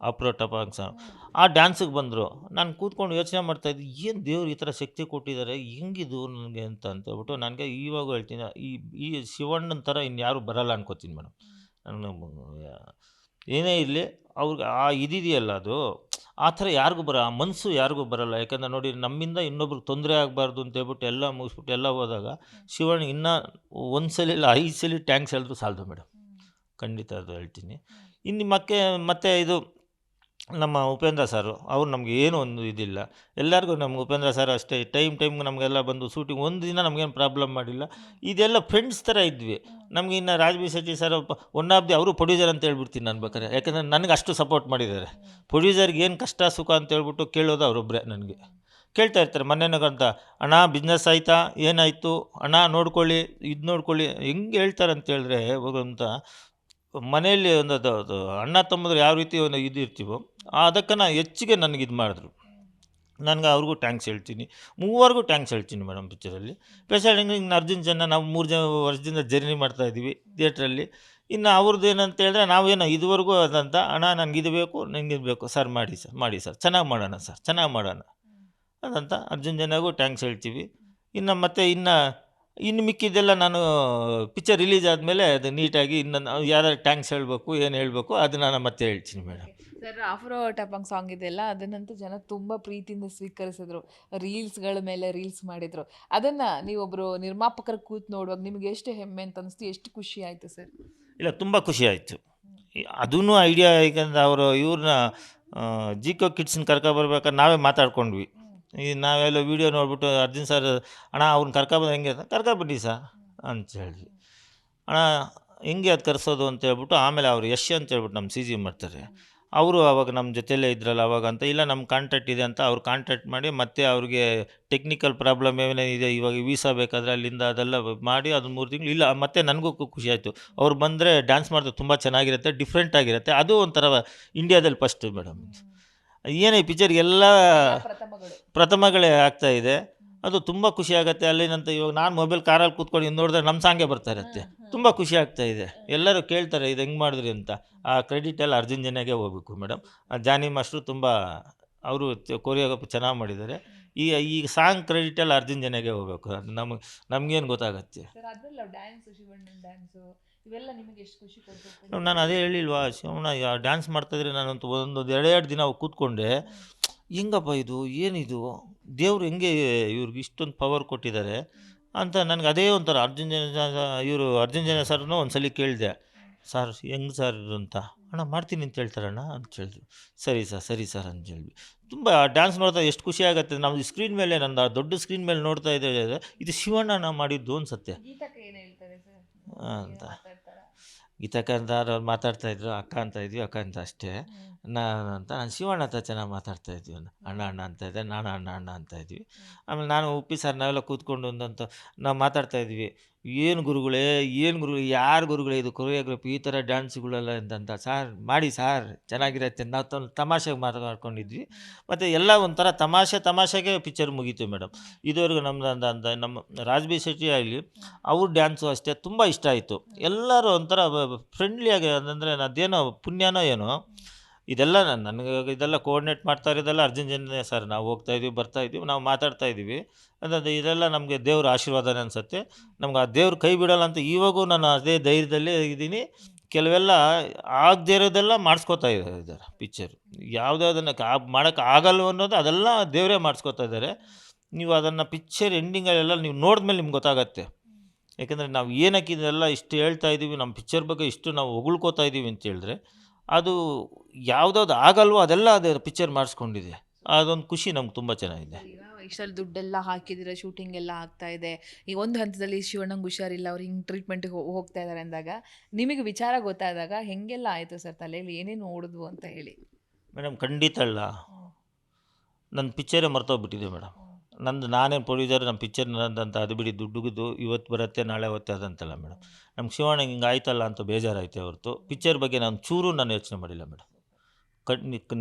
ಅಪ್ರೋ ಟಪಾಂಗ್ ಸಾಂಗ್ ಆ ಡ್ಯಾನ್ಸಿಗೆ ಬಂದರು. ನಾನು ಕೂತ್ಕೊಂಡು ಯೋಚನೆ ಮಾಡ್ತಾಯಿದ್ದೆ ಏನು ದೇವ್ರು ಈ ಥರ ಶಕ್ತಿ ಕೊಟ್ಟಿದ್ದಾರೆ? ಹೆಂಗಿದು ನನಗೆ ಅಂತ ಅಂತ ಹೇಳ್ಬಿಟ್ಟು ನನಗೆ ಇವಾಗ ಹೇಳ್ತೀನಿ ಈ ಈ ಶಿವಣ್ಣನ ಥರ ಇನ್ಯಾರು ಬರಲ್ಲ ಅನ್ಕೋತೀನಿ ಮೇಡಮ್ ನಾನು ಏನೇ ಇರಲಿ ಅವ್ರಿಗೆ ಆ ಇದಿದೆಯಲ್ಲ ಅದು ಆ ಥರ ಯಾರಿಗೂ ಬರ ಆ ಮನಸ್ಸು ಯಾರಿಗೂ ಬರಲ್ಲ. ಯಾಕಂದ್ರೆ ನೋಡಿ ನಮ್ಮಿಂದ ಇನ್ನೊಬ್ರಿಗೆ ತೊಂದರೆ ಆಗಬಾರ್ದು ಅಂತ ಹೇಳ್ಬಿಟ್ಟು ಎಲ್ಲ ಮುಗಿಸ್ಬಿಟ್ಟು ಎಲ್ಲ ಹೋದಾಗ ಶಿವಣ್ಣ ಇನ್ನೂ ಒಂದು ಸಲ ಇಲ್ಲ ಐದು ಸಲ ಟ್ಯಾಂಕ್ಸ್ ಹೇಳಿದ್ರು ಸಾಲದು ಮೇಡಮ್ ಖಂಡಿತ ಅದು ಹೇಳ್ತೀನಿ. ಇನ್ನು ಮತ್ತೆ ಮತ್ತೆ ಇದು ನಮ್ಮ ಉಪೇಂದ್ರ ಸಾರು, ಅವ್ರು ನಮಗೆ ಏನೂ ಒಂದು ಇದಿಲ್ಲ. ಎಲ್ಲರಿಗೂ ನಮ್ಗೆ ಉಪೇಂದ್ರ ಸರ್ ಅಷ್ಟೇ, ಟೈಮ್ ಟೈಮ್ಗೆ ನಮಗೆಲ್ಲ ಬಂದು ಶೂಟಿಂಗ್ ಒಂದು ದಿನ ನಮಗೇನು ಪ್ರಾಬ್ಲಮ್ ಮಾಡಿಲ್ಲ. ಇದೆಲ್ಲ ಫ್ರೆಂಡ್ಸ್ ಥರ ಇದ್ವಿ. ನಮಗೆ ಇನ್ನು Raj B Shetty sir one of the ಅವರು ಪ್ರೊಡ್ಯೂಸರ್ ಅಂತ ಹೇಳ್ಬಿಡ್ತೀನಿ ನಾನು ಬೇಕಾದ್ರೆ. ಯಾಕಂದರೆ ನನಗೆ ಅಷ್ಟು ಸಪೋರ್ಟ್ ಮಾಡಿದ್ದಾರೆ. ಪ್ರೊಡ್ಯೂಸರ್ಗೆ ಏನು ಕಷ್ಟ, ಸುಖ ಅಂತ ಹೇಳ್ಬಿಟ್ಟು ಕೇಳೋದು ಅವರೊಬ್ಬರೇ ನನಗೆ. ಕೇಳ್ತಾ ಇರ್ತಾರೆ ಮೊನ್ನೆನಗಂತ ಅಣ್ಣ ಬಿಸ್ನೆಸ್ ಆಯಿತಾ? ಏನಾಯಿತು? ಅಣ್ಣ, ನೋಡ್ಕೊಳ್ಳಿ, ಇದು ನೋಡ್ಕೊಳ್ಳಿ. ಹೆಂಗೆ ಹೇಳ್ತಾರೆ ಅಂತ ಹೇಳಿದ್ರೆ ಅಂತ ಮನೆಯಲ್ಲಿ ಒಂದು ಅದು ಅಣ್ಣ ತಮ್ಮದ್ರು ಯಾವ ರೀತಿ ಒಂದು ಇದು ಇರ್ತೀವೋ ಅದಕ್ಕನ್ನು ಹೆಚ್ಚಿಗೆ ನನಗೆ ಇದು ಮಾಡಿದ್ರು. ನನಗೆ ಅವ್ರಿಗೂ ಟ್ಯಾಂಕ್ಸ್ ಹೇಳ್ತೀನಿ. ಮೂವರಿಗೂ ಟ್ಯಾಂಕ್ಸ್ ಹೇಳ್ತೀನಿ ಮೇಡಮ್ ಪಿಕ್ಚರಲ್ಲಿ ಸ್ಪೆಷಲ್ ಹಿಂಗೆ ಹಿಂಗೆ ಅರ್ಜುನ್ ಜನ ನಾವು ಮೂರು ಜನ ವರ್ಷದಿಂದ ಜರ್ನಿ ಮಾಡ್ತಾ ಇದ್ದೀವಿ ಥಿಯೇಟ್ರಲ್ಲಿ ಇನ್ನು ಅವ್ರದ್ದು ಏನಂತ ಹೇಳಿದ್ರೆ ನಾವೇನು ಇದುವರೆಗೂ ಅದಂತ ಅಣ್ಣ ನನಗೆ ಇದು ಬೇಕು ನನಗೆ ಇದು ಬೇಕು ಸರ್ ಮಾಡಿ ಸರ್ ಮಾಡಿ ಸರ್ ಚೆನ್ನಾಗಿ ಮಾಡೋಣ ಸರ್ ಚೆನ್ನಾಗಿ ಮಾಡೋಣ ಅದಂತ ಅರ್ಜುನ್ ಜನಗೂ ಟ್ಯಾಂಕ್ಸ್ ಹೇಳ್ತೀವಿ. ಇನ್ನು ಮತ್ತೆ ಇನ್ನು ಇನ್ನು ಮಿಕ್ಕಿದ್ದೆಲ್ಲ ನಾನು ಪಿಕ್ಚರ್ ರಿಲೀಸ್ ಆದಮೇಲೆ ಅದು ನೀಟಾಗಿ ಇನ್ನೊಂದು ಯಾರ್ಯಾರು ಟ್ಯಾಂಕ್ಸ್ ಹೇಳಬೇಕು ಏನು ಹೇಳಬೇಕು ಅದು ನಾನು ಮತ್ತೆ ಹೇಳ್ತೀನಿ madam sir Afro Tapang song ಇದೆಲ್ಲ ಅದನ್ನಂತೂ ಜನ ತುಂಬ ಪ್ರೀತಿಯಿಂದ ಸ್ವೀಕರಿಸಿದ್ರು. ರೀಲ್ಸ್ಗಳ ಮೇಲೆ ರೀಲ್ಸ್ ಮಾಡಿದರು. ಅದನ್ನು ನೀವೊಬ್ಬರು ನಿರ್ಮಾಪಕರ ಕೂತು ನೋಡುವಾಗ ನಿಮಗೆ ಎಷ್ಟು ಹೆಮ್ಮೆ ಅಂತ ಅನಿಸ್ತು ಎಷ್ಟು ಖುಷಿ ಆಯಿತು ಸರ್ ಇಲ್ಲ ತುಂಬ ಖುಷಿ ಆಯಿತು. ಅದೂ ಐಡಿಯಾ ಯಾಕಂದ್ರೆ ಅವರು ಇವ್ರನ್ನ ಜಿಕೋ ಕಿಡ್ಸ್ನ ಕರ್ಕೊಬರ್ಬೇಕಾದ್ರೆ ನಾವೇ ಮಾತಾಡ್ಕೊಂಡ್ವಿ. ಈ ನಾವೆಲ್ಲ ವೀಡಿಯೋ ನೋಡಿಬಿಟ್ಟು ಅರ್ಜುನ್ ಸರ್, ಅಣ್ಣ ಅವ್ರನ್ನ ಕರ್ಕೊಬಂದು ಹೆಂಗೆ? ಕರ್ಕೊಬನ್ನಿ ಸರ್, ಅಂತ ಹೇಳಿದ್ವಿ ಅಣ್ಣ, ಹೆಂಗೆ ಅದು ಕರೆಸೋದು? ಅಂತ ಹೇಳ್ಬಿಟ್ಟು ಆಮೇಲೆ ಅವರು ಯಶ್ ಅಂತ ಹೇಳ್ಬಿಟ್ಟು ನಮ್ಮ ಸಿ ಜಿ ಮಾಡ್ತಾರೆ. ಅವರು ಅವಾಗ ನಮ್ಮ ಜೊತೆಯಲ್ಲೇ ಇದ್ರಲ್ಲ ಅವಾಗ ಅಂತ, ಇಲ್ಲ ನಮ್ಮ ಕಾಂಟ್ಯಾಕ್ಟ್ ಇದೆ ಅಂತ ಅವ್ರು ಕಾಂಟ್ಯಾಕ್ಟ್ ಮಾಡಿ ಮತ್ತೆ ಅವ್ರಿಗೆ ಟೆಕ್ನಿಕಲ್ ಪ್ರಾಬ್ಲಮ್ ಏನೇನಿದೆ, ಇವಾಗ ವೀಸಾ ಬೇಕಾದರೆ ಅಲ್ಲಿಂದ ಅದೆಲ್ಲ ಮಾಡಿ ಅದು ಮೂರು ತಿಂಗಳು ಇಲ್ಲ, ಮತ್ತೆ ನನಗೂ ಖುಷಿ ಆಯಿತು. ಅವ್ರು ಬಂದರೆ ಡ್ಯಾನ್ಸ್ ಮಾಡಿದ್ರೆ ತುಂಬ ಚೆನ್ನಾಗಿರುತ್ತೆ ಡಿಫ್ರೆಂಟಾಗಿರುತ್ತೆ ಅದು ಒಂಥರ ಇಂಡಿಯಾದಲ್ಲಿ ಫಸ್ಟ್ ಮೇಡಮ್ ಏನೇ ಪಿಚ್ಚರ್ ಎಲ್ಲ ಪ್ರಥಮಗಳು. ಪ್ರಥಮಗಳೇ ಆಗ್ತಾ ಇದೆ. ಅದು ತುಂಬ ಖುಷಿ ಆಗುತ್ತೆ. ಅಲ್ಲಿನಂತ ಇವಾಗ ನಾನು ಮೊಬೈಲ್ ಕಾರಲ್ಲಿ ಕೂತ್ಕೊಂಡು ಇನ್ನು ನೋಡಿದ್ರೆ ನಮ್ಮ ಸಾಂಗೆ ಬರ್ತಾ ಇರುತ್ತೆ ತುಂಬ ಖುಷಿ ಆಗ್ತಾ ಇದೆ. ಎಲ್ಲರೂ ಕೇಳ್ತಾರೆ ಇದು ಹೆಂಗೆ ಮಾಡಿದ್ರಿ ಅಂತ. ಆ ಕ್ರೆಡಿಟ್ ಎಲ್ಲ ಅರ್ಜುನ್ ಜನ್ಯಾಗೆ ಹೋಗ್ಬೇಕು ಮೇಡಮ್ ಜಾನಿ ಮಾಸ್ಟ್ರು ತುಂಬ ಅವರು ಕೊರಿಯೋಗ್ರಫಿ ಚೆನ್ನಾಗಿ ಮಾಡಿದ್ದಾರೆ. ಈ ಈ ಸಾಂಗ್ ಕ್ರೆಡಿಟ್ ಎಲ್ಲ ಅರ್ಜುನ್ ಜನಗೆ ಹೋಗ್ಬೇಕು. ಅದು ನಮಗೆ ನಮಗೇನು ಗೊತ್ತಾಗತ್ತೆ. ನಾನು ಅದೇ ಹೇಳಿಲ್ವಾ ಶಿವಣ್ಣ ಡ್ಯಾನ್ಸ್ ಮಾಡ್ತಾಯಿದ್ರೆ ನಾನಂತೂ ಒಂದೊಂದು ಎರಡೆರಡು ದಿನ ಕೂತ್ಕೊಂಡೆ ಹೆಂಗಪ್ಪ ಇದು? ಏನಿದು? ದೇವ್ರು ಹೆಂಗೆ ಇವ್ರಿಗೆ ಇಷ್ಟೊಂದು ಪವರ್ ಕೊಟ್ಟಿದ್ದಾರೆ ಅಂತ ನನಗೆ ಅದೇ ಒಂಥರ ಅರ್ಜುನ್ ಜನ ಇವರು ಅರ್ಜುನ್ ಜನ ಸರ್ನು ಒಂದು ಸಲ ಕೇಳಿದೆ ಸರ್ ಹೆಂಗೆ ಸರ್ ಇದು ಅಂತ? ಅಣ್ಣ ಮಾಡ್ತೀನಿ ಅಂತ ಹೇಳ್ತಾರಣ್ಣ ಅಂತ ಹೇಳಿದ್ರು ಸರಿ ಸರ್ ಸರಿ ಸರ್ ಅಂತ ಹೇಳಿದ್ವಿ ತುಂಬ ಡ್ಯಾನ್ಸ್ ನೋಡ್ತಾ ಎಷ್ಟು ಖುಷಿ ಆಗುತ್ತೆ. ನಾವು ಸ್ಕ್ರೀನ್ ಮೇಲೆ ನನ್ನ ದೊಡ್ಡ ಸ್ಕ್ರೀನ್ ಮೇಲೆ ನೋಡ್ತಾ ಇದ್ದೇವೆ ಇದು ಶಿವಣ್ಣನ ಮಾಡಿದ್ದು ಅನ್ಸುತ್ತೆ. ಅಂತ ಸರ್? ಅಂತ. ಅವ್ರು ಮಾತಾಡ್ತಾ ಇದ್ರು ಅಕ್ಕ ಅಂತ ಇದ್ವಿ ಅಕ್ಕ ಅಂತ ಅಷ್ಟೇ. ನಾನು ಅಂತ ನಾನು ಶಿವಣ್ಣ ಹತ್ರ ಚೆನ್ನಾಗಿ ಮಾತಾಡ್ತಾ ಇದ್ವಿ. ಅಣ್ಣ ಅಣ್ಣ ಅಂತ ಇದ್ದೆ ನಾನು ಅಣ್ಣ ಅಣ್ಣ ಅಂತ ಇದ್ವಿ. ಆಮೇಲೆ ನಾನು ಉಪ್ಪಿ ಸರ್ ನಾವೆಲ್ಲ ಕೂತ್ಕೊಂಡು ಒಂದಂತ ನಾವು ಮಾತಾಡ್ತಾ ಇದ್ವಿ. ಏನು ಗುರುಗಳೇ, ಏನು ಗುರುಗಳು, ಯಾರು ಗುರುಗಳೇ ಇದು ಕೊರಿಯೋಗ್ರಫಿ ಈ ಥರ ಡ್ಯಾನ್ಸ್ಗಳೆಲ್ಲ ಅಂತಂತ ಸಾರ್, ಮಾಡಿ ಸಾರ್, ಚೆನ್ನಾಗಿರತ್ತೆ ನಾವು ತ ತಮಾಷೆಗೆ ಮಾತಾಡ್ಕೊಂಡಿದ್ವಿ. ಮತ್ತು ಎಲ್ಲ ಒಂಥರ ತಮಾಷೆ, ತಮಾಷೆಗೆ ಪಿಕ್ಚರ್ ಮುಗೀತು ಮೇಡಮ್. ಇದುವರೆಗೂ ಅಂದ ನಮ್ಮ ರಾಜ್ಬಿ ಶೆಟ್ಟಿ ಆಗಲಿ, ಅವ್ರ ಡ್ಯಾನ್ಸು ಅಷ್ಟೇ ತುಂಬ ಇಷ್ಟ ಆಯಿತು. ಎಲ್ಲರೂ ಒಂಥರ ಫ್ರೆಂಡ್ಲಿಯಾಗಿ ಅಂತಂದರೆ ಅದೇನೋ ಪುಣ್ಯನೋ ಏನೋ ಇದೆಲ್ಲ ನಾನು ನನಗೆ ಇದೆಲ್ಲ ಕೋಆರ್ಡಿನೇಟ್ ಮಾಡ್ತಾ ಇರೋದೆಲ್ಲ ಅರ್ಜುನ್ ಜನ್ಯ ಸರ್ ನಾವು ಹೋಗ್ತಾ ಇದೀವಿ, ಬರ್ತಾ ಇದೀವಿ, ನಾವು ಮಾತಾಡ್ತಾ ಇದ್ದೀವಿ ಅಂದರೆ ಇದೆಲ್ಲ ನಮಗೆ ದೇವ್ರ ಆಶೀರ್ವಾದನೇ ಅನಿಸುತ್ತೆ. ನಮ್ಗೆ ಆ ದೇವ್ರ ಕೈ ಬಿಡಲ್ಲ ಅಂತ ಇವಾಗೂ ನಾನು ಅದೇ ಧೈರ್ಯದಲ್ಲೇ ಇದ್ದೀನಿ ಕೆಲವೆಲ್ಲ ಆಗದೇ ಇರೋದೆಲ್ಲ ಮಾಡಿಸ್ಕೋತಾ ಇದ್ದಾರೆ ಪಿಕ್ಚರ್ ಯಾವುದನ್ನು ಕಾ ಮಾಡೋಕ್ಕೆ ಆಗಲ್ವ ಅನ್ನೋದು ಅದೆಲ್ಲ ದೇವರೇ ಮಾಡಿಸ್ಕೋತಾ ಇದ್ದಾರೆ ನೀವು ಅದನ್ನು ಪಿಕ್ಚರ್ ಎಂಡಿಂಗಲ್ಲೆಲ್ಲ ನೀವು ನೋಡಿದ್ಮೇಲೆ ನಿಮ್ಗೆ ಗೊತ್ತಾಗತ್ತೆ. ಯಾಕೆಂದರೆ ನಾವು ಏನಕ್ಕೆ ಇದೆಲ್ಲ ಇಷ್ಟು ಹೇಳ್ತಾ ಇದ್ದೀವಿ ನಮ್ಮ ಪಿಕ್ಚರ್ ಬಗ್ಗೆ ಇಷ್ಟು ನಾವು ಹೊಗಳ್ಕೋತಾ ಇದ್ದೀವಿ ಅಂತ ಹೇಳಿದ್ರೆ ಅದು ಯಾವುದಾದ್ರು ಆಗಲ್ವೋ ಅದೆಲ್ಲ ಅದು ಪಿಕ್ಚರ್ ಮಾಡಿಸ್ಕೊಂಡಿದೆ. ಅದೊಂದು ಖುಷಿ ನಮ್ಗೆ ತುಂಬ ಚೆನ್ನಾಗಿದೆ. ಈಗ ಇಷ್ಟಲ್ಲಿ ದುಡ್ಡೆಲ್ಲ ಹಾಕಿದಿರ ಶೂಟಿಂಗ್ ಎಲ್ಲ ಆಗ್ತಾ ಇದೆ. ಈ ಒಂದು ಹಂತದಲ್ಲಿ ಶಿವಣ್ಣಂಗೆ ಹುಷಾರಿಲ್ಲ ಅವ್ರು ಹಿಂಗೆ ಟ್ರೀಟ್ಮೆಂಟ್ಗೆ ಹೋಗ್ತಾ ಇದ್ದಾರೆ ಅಂದಾಗ ನಿಮಗೆ ವಿಚಾರ ಗೊತ್ತಾದಾಗ ಹೆಂಗೆಲ್ಲ ಆಯಿತು ಸರ್ ತಲೆಯಲ್ಲಿ ಏನೇನು ಓಡಿದ್ವು ಅಂತ ಹೇಳಿ. ಮೇಡಮ್ ಖಂಡಿತ ಅಲ್ಲ. ನನ್ನ ಪಿಕ್ಚರೇ ಮರ್ತೋಗ್ಬಿಟ್ಟಿದೆ ಮೇಡಮ್ ನಂದು ನಾನೇ ಪ್ರೊಡ್ಯೂಸರ್ ನಮ್ಮ ಪಿಕ್ಚರ್ ನಂದಂತ ಅದು ಬಿಡಿ ದುಡ್ಡುಗಿದ್ದು ಇವತ್ತು ಬರುತ್ತೆ, ನಾಳೆ ಹೊತ್ತೆ ಅದಂತಲ್ಲ ಮೇಡಮ್ ನಮ್ಮ ಶಿವಣ್ಣ ಹಿಂಗೆ ಆಯ್ತಲ್ಲ ಅಂತ ಬೇಜಾರಾಯ್ತೆ ಹೊರತು. ಪಿಕ್ಚರ್ ಬಗ್ಗೆ ನಾನು ಚೂರು ನಾನು ಯೋಚನೆ ಮಾಡಿಲ್ಲ ಮೇಡಮ್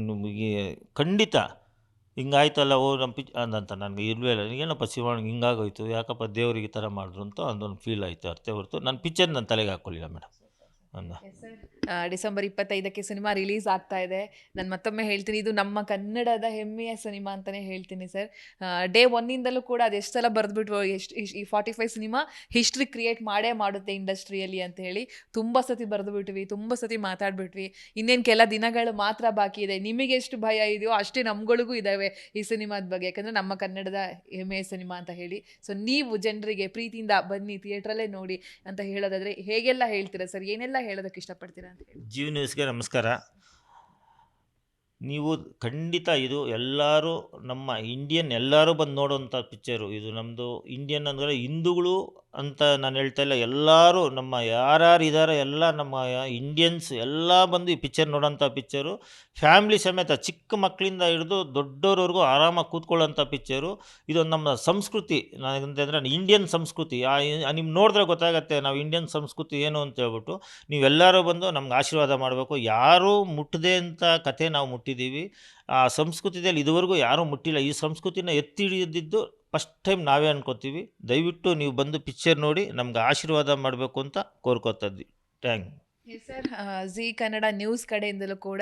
ನಿಮಗೆ ಖಂಡಿತ ಹಿಂಗಾಯ್ತಲ್ಲ ಓ ನಮ್ಮ ಪಿಚ್, ಅಂದಂತ ನನಗೆ ಇರಲಿಲ್ಲ ಏನಪ್ಪ ಶಿವಣ್ಣ ಹಿಂಗಾಗೋಯ್ತು ಯಾಕಪ್ಪ ದೇವ್ರಿಗೆ ಈ ಥರ ಮಾಡಿದ್ರು ಅಂತ ಅದೊಂದು ಫೀಲ್ ಆಯಿತು ಅರ್ಥ ಹೊರತು. ನನ್ನ ಪಿಚ್ಚರ್ ನನ್ನ ತಲೆಗೆ ಹಾಕ್ಕೊಳ್ಳಿಲ್ಲ ಮೇಡಮ್ ಡಿಸೆಂಬರ್ ಇಪ್ಪತ್ತೈದಕ್ಕೆ ಸಿನಿಮಾ ರಿಲೀಸ್ ಆಗ್ತಾ ಇದೆ. ನಾನು ಮತ್ತೊಮ್ಮೆ ಹೇಳ್ತೀನಿ, ಇದು ನಮ್ಮ ಕನ್ನಡದ ಹೆಮ್ಮೆಯ ಸಿನಿಮಾ ಅಂತಲೇ ಹೇಳ್ತೀನಿ ಸರ್ ಡೇ ಒನ್ನಿಂದಲೂ ಕೂಡ ಅದು ಸಲ ಬರೆದ್ಬಿಟ್ರು, ಎಷ್ಟು, ಈ forty five cinema history create ಮಾಡೇ ಮಾಡುತ್ತೆ ಇಂಡಸ್ಟ್ರಿಯಲ್ಲಿ ಅಂತ ಹೇಳಿ ತುಂಬ ಸತಿ ಬರೆದು ಬಿಟ್ವಿ ತುಂಬ ಸತಿ ಮಾತಾಡ್ಬಿಟ್ವಿ. ಇನ್ನೇನು ಕೆಲ ದಿನಗಳು ಮಾತ್ರ ಬಾಕಿ ಇದೆ. ನಿಮಗೆ ಎಷ್ಟು ಭಯ ಇದೆಯೋ ಅಷ್ಟೇ ನಮ್ಗಳಿಗೂ ಇದ್ದಾವೆ ಈ ಸಿನಿಮಾದ ಬಗ್ಗೆ. ಯಾಕಂದರೆ ನಮ್ಮ ಕನ್ನಡದ ಹೆಮ್ಮೆಯ ಸಿನಿಮಾ ಅಂತ ಹೇಳಿ. ಸೊ ನೀವು ಜನರಿಗೆ ಪ್ರೀತಿಯಿಂದ ಬನ್ನಿ ಥಿಯೇಟ್ರಲ್ಲೇ ನೋಡಿ ಅಂತ ಹೇಳೋದಾದರೆ ಹೇಗೆಲ್ಲ ಹೇಳ್ತೀರಾ ಸರ್ ಏನೆಲ್ಲ ಹೇಳೋದಕ್ಕೆ ಇಷ್ಟಪಡ್ತೀರಾ ಅಂತ ಹೇಳಿ. ಜೀವ ನ್ಯೂಸ್ಗೆ ನಮಸ್ಕಾರ. ನೀವು ಖಂಡಿತ ಇದು ಎಲ್ಲರೂ ನಮ್ಮ ಇಂಡಿಯನ್ ಎಲ್ಲರೂ ಬಂದು ನೋಡುವಂಥ ಪಿಕ್ಚರು ಇದು. ನಮ್ಮದು ಇಂಡಿಯನ್ ಅಂದರೆ ಹಿಂದೂಗಳು ಅಂತ ನಾನು ಹೇಳ್ತಾ ಇಲ್ಲ. ಎಲ್ಲರೂ ನಮ್ಮ ಯಾರ್ಯಾರು ಇದ್ದಾರೆ ಎಲ್ಲ ನಮ್ಮ ಇಂಡಿಯನ್ಸ್ ಎಲ್ಲ ಬಂದು ಈ ಪಿಕ್ಚರ್ ನೋಡೋಂಥ ಪಿಕ್ಚರು ಫ್ಯಾಮ್ಲಿ ಸಮೇತ ಚಿಕ್ಕ ಮಕ್ಕಳಿಂದ ಹಿಡಿದು ದೊಡ್ಡವರವರೆಗೂ ಆರಾಮಾಗಿ ಕೂತ್ಕೊಳ್ಳೋಂಥ ಪಿಕ್ಚರು ಇದೊಂದು ನಮ್ಮ ಸಂಸ್ಕೃತಿ. ಅಂತಂದರೆ ಇಂಡಿಯನ್ ಸಂಸ್ಕೃತಿ. ನಿಮ್ಗೆ ನೋಡಿದ್ರೆ ಗೊತ್ತಾಗತ್ತೆ, ನಾವು ಇಂಡಿಯನ್ ಸಂಸ್ಕೃತಿ ಏನು ಅಂತ ಹೇಳ್ಬಿಟ್ಟು, ನೀವೆಲ್ಲರೂ ಬಂದು ನಮ್ಗೆ ಆಶೀರ್ವಾದ ಮಾಡಬೇಕು. ಯಾರೂ ಮುಟ್ಟದೆ ಅಂತ ಕತೆ ನಾವು ಮುಟ್ಟಿದ್ದೀವಿ. ಆ ಸಂಸ್ಕೃತಿಯಲ್ಲಿ ಇದುವರೆಗೂ ಯಾರೂ ಮುಟ್ಟಿಲ್ಲ. ಈ ಸಂಸ್ಕೃತಿನ ಎತ್ತಿ ಹಿಡಿದಿದ್ದು ಫಸ್ಟ್ ಟೈಮ್ ನಾವೇ ಅನ್ಕೋತೀವಿ. ದಯವಿಟ್ಟು ನೀವು ಬಂದು ಪಿಕ್ಚರ್ ನೋಡಿ ನಮ್ಗೆ ಆಶೀರ್ವಾದ ಮಾಡಬೇಕು ಅಂತ ಕೋರ್ಕೋತದ್ವಿ. Thank sir Zee Kannada news ಕಡೆಯಿಂದಲೂ ಕೂಡ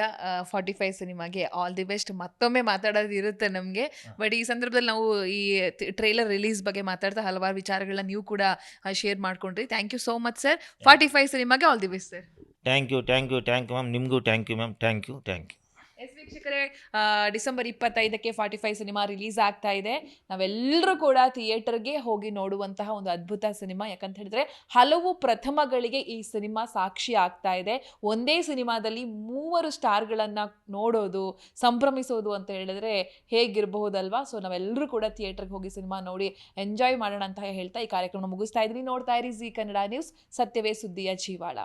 ಫಾರ್ಟಿ ಫೈವ್ ಸಿನಿಮಾಗೆ ಆಲ್ ದಿ ಬೆಸ್ಟ್ ಮತ್ತೊಮ್ಮೆ ಮಾತಾಡೋದು ಇರುತ್ತೆ ನಮಗೆ. ಬಟ್ ಈ ಸಂದರ್ಭದಲ್ಲಿ ನಾವು ಈ ಟ್ರೈಲರ್ ರಿಲೀಸ್ ಬಗ್ಗೆ ಮಾತಾಡ್ತಾ ಹಲವಾರು ವಿಚಾರಗಳನ್ನ ನೀವು ಕೂಡ ಶೇರ್ ಮಾಡ್ಕೊಂಡ್ರಿ. Thank you so much sir forty five ಸಿನಿಮಾಗೆ all the best sir thank you thank you thank you ma'am ನಿಮಗೂ thank you ma'am thank you thank you yes ವೀಕ್ಷಕರೇ ಡಿಸೆಂಬರ್ ಇಪ್ಪತ್ತೈದಕ್ಕೆ ಫಾರ್ಟಿ ಫೈವ್ ಸಿನಿಮಾ ರಿಲೀಸ್ ಆಗ್ತಾ ಇದೆ. ನಾವೆಲ್ಲರೂ ಕೂಡ ಥಿಯೇಟರ್ಗೆ ಹೋಗಿ ನೋಡುವಂತಹ ಒಂದು ಅದ್ಭುತ ಸಿನಿಮಾ. ಯಾಕಂತ ಹೇಳಿದ್ರೆ, ಹಲವು ಪ್ರಥಮಗಳಿಗೆ ಈ ಸಿನಿಮಾ ಸಾಕ್ಷಿ ಆಗ್ತಾ ಇದೆ. ಒಂದೇ ಸಿನಿಮಾದಲ್ಲಿ ಮೂವರು ಸ್ಟಾರ್ಗಳನ್ನ ನೋಡೋದು, ಸಂಭ್ರಮಿಸೋದು ಅಂತ ಹೇಳಿದ್ರೆ ಹೇಗಿರಬಹುದಲ್ವಾ? ಸೊ, ನಾವೆಲ್ಲರೂ ಕೂಡ ಥಿಯೇಟರ್ಗೆ ಹೋಗಿ ಸಿನಿಮಾ ನೋಡಿ ಎಂಜಾಯ್ ಮಾಡೋಣ ಅಂತ ಹೇಳ್ತಾ ಈ ಕಾರ್ಯಕ್ರಮ ಮುಗಿಸ್ತಾ ಇದ್ರಿ. ನೋಡ್ತಾ ಇರಿ ಜಿ ಕನ್ನಡ ನ್ಯೂಸ್. ಸತ್ಯವೇ ಸುದ್ದಿಯ ಜೀವಾಳ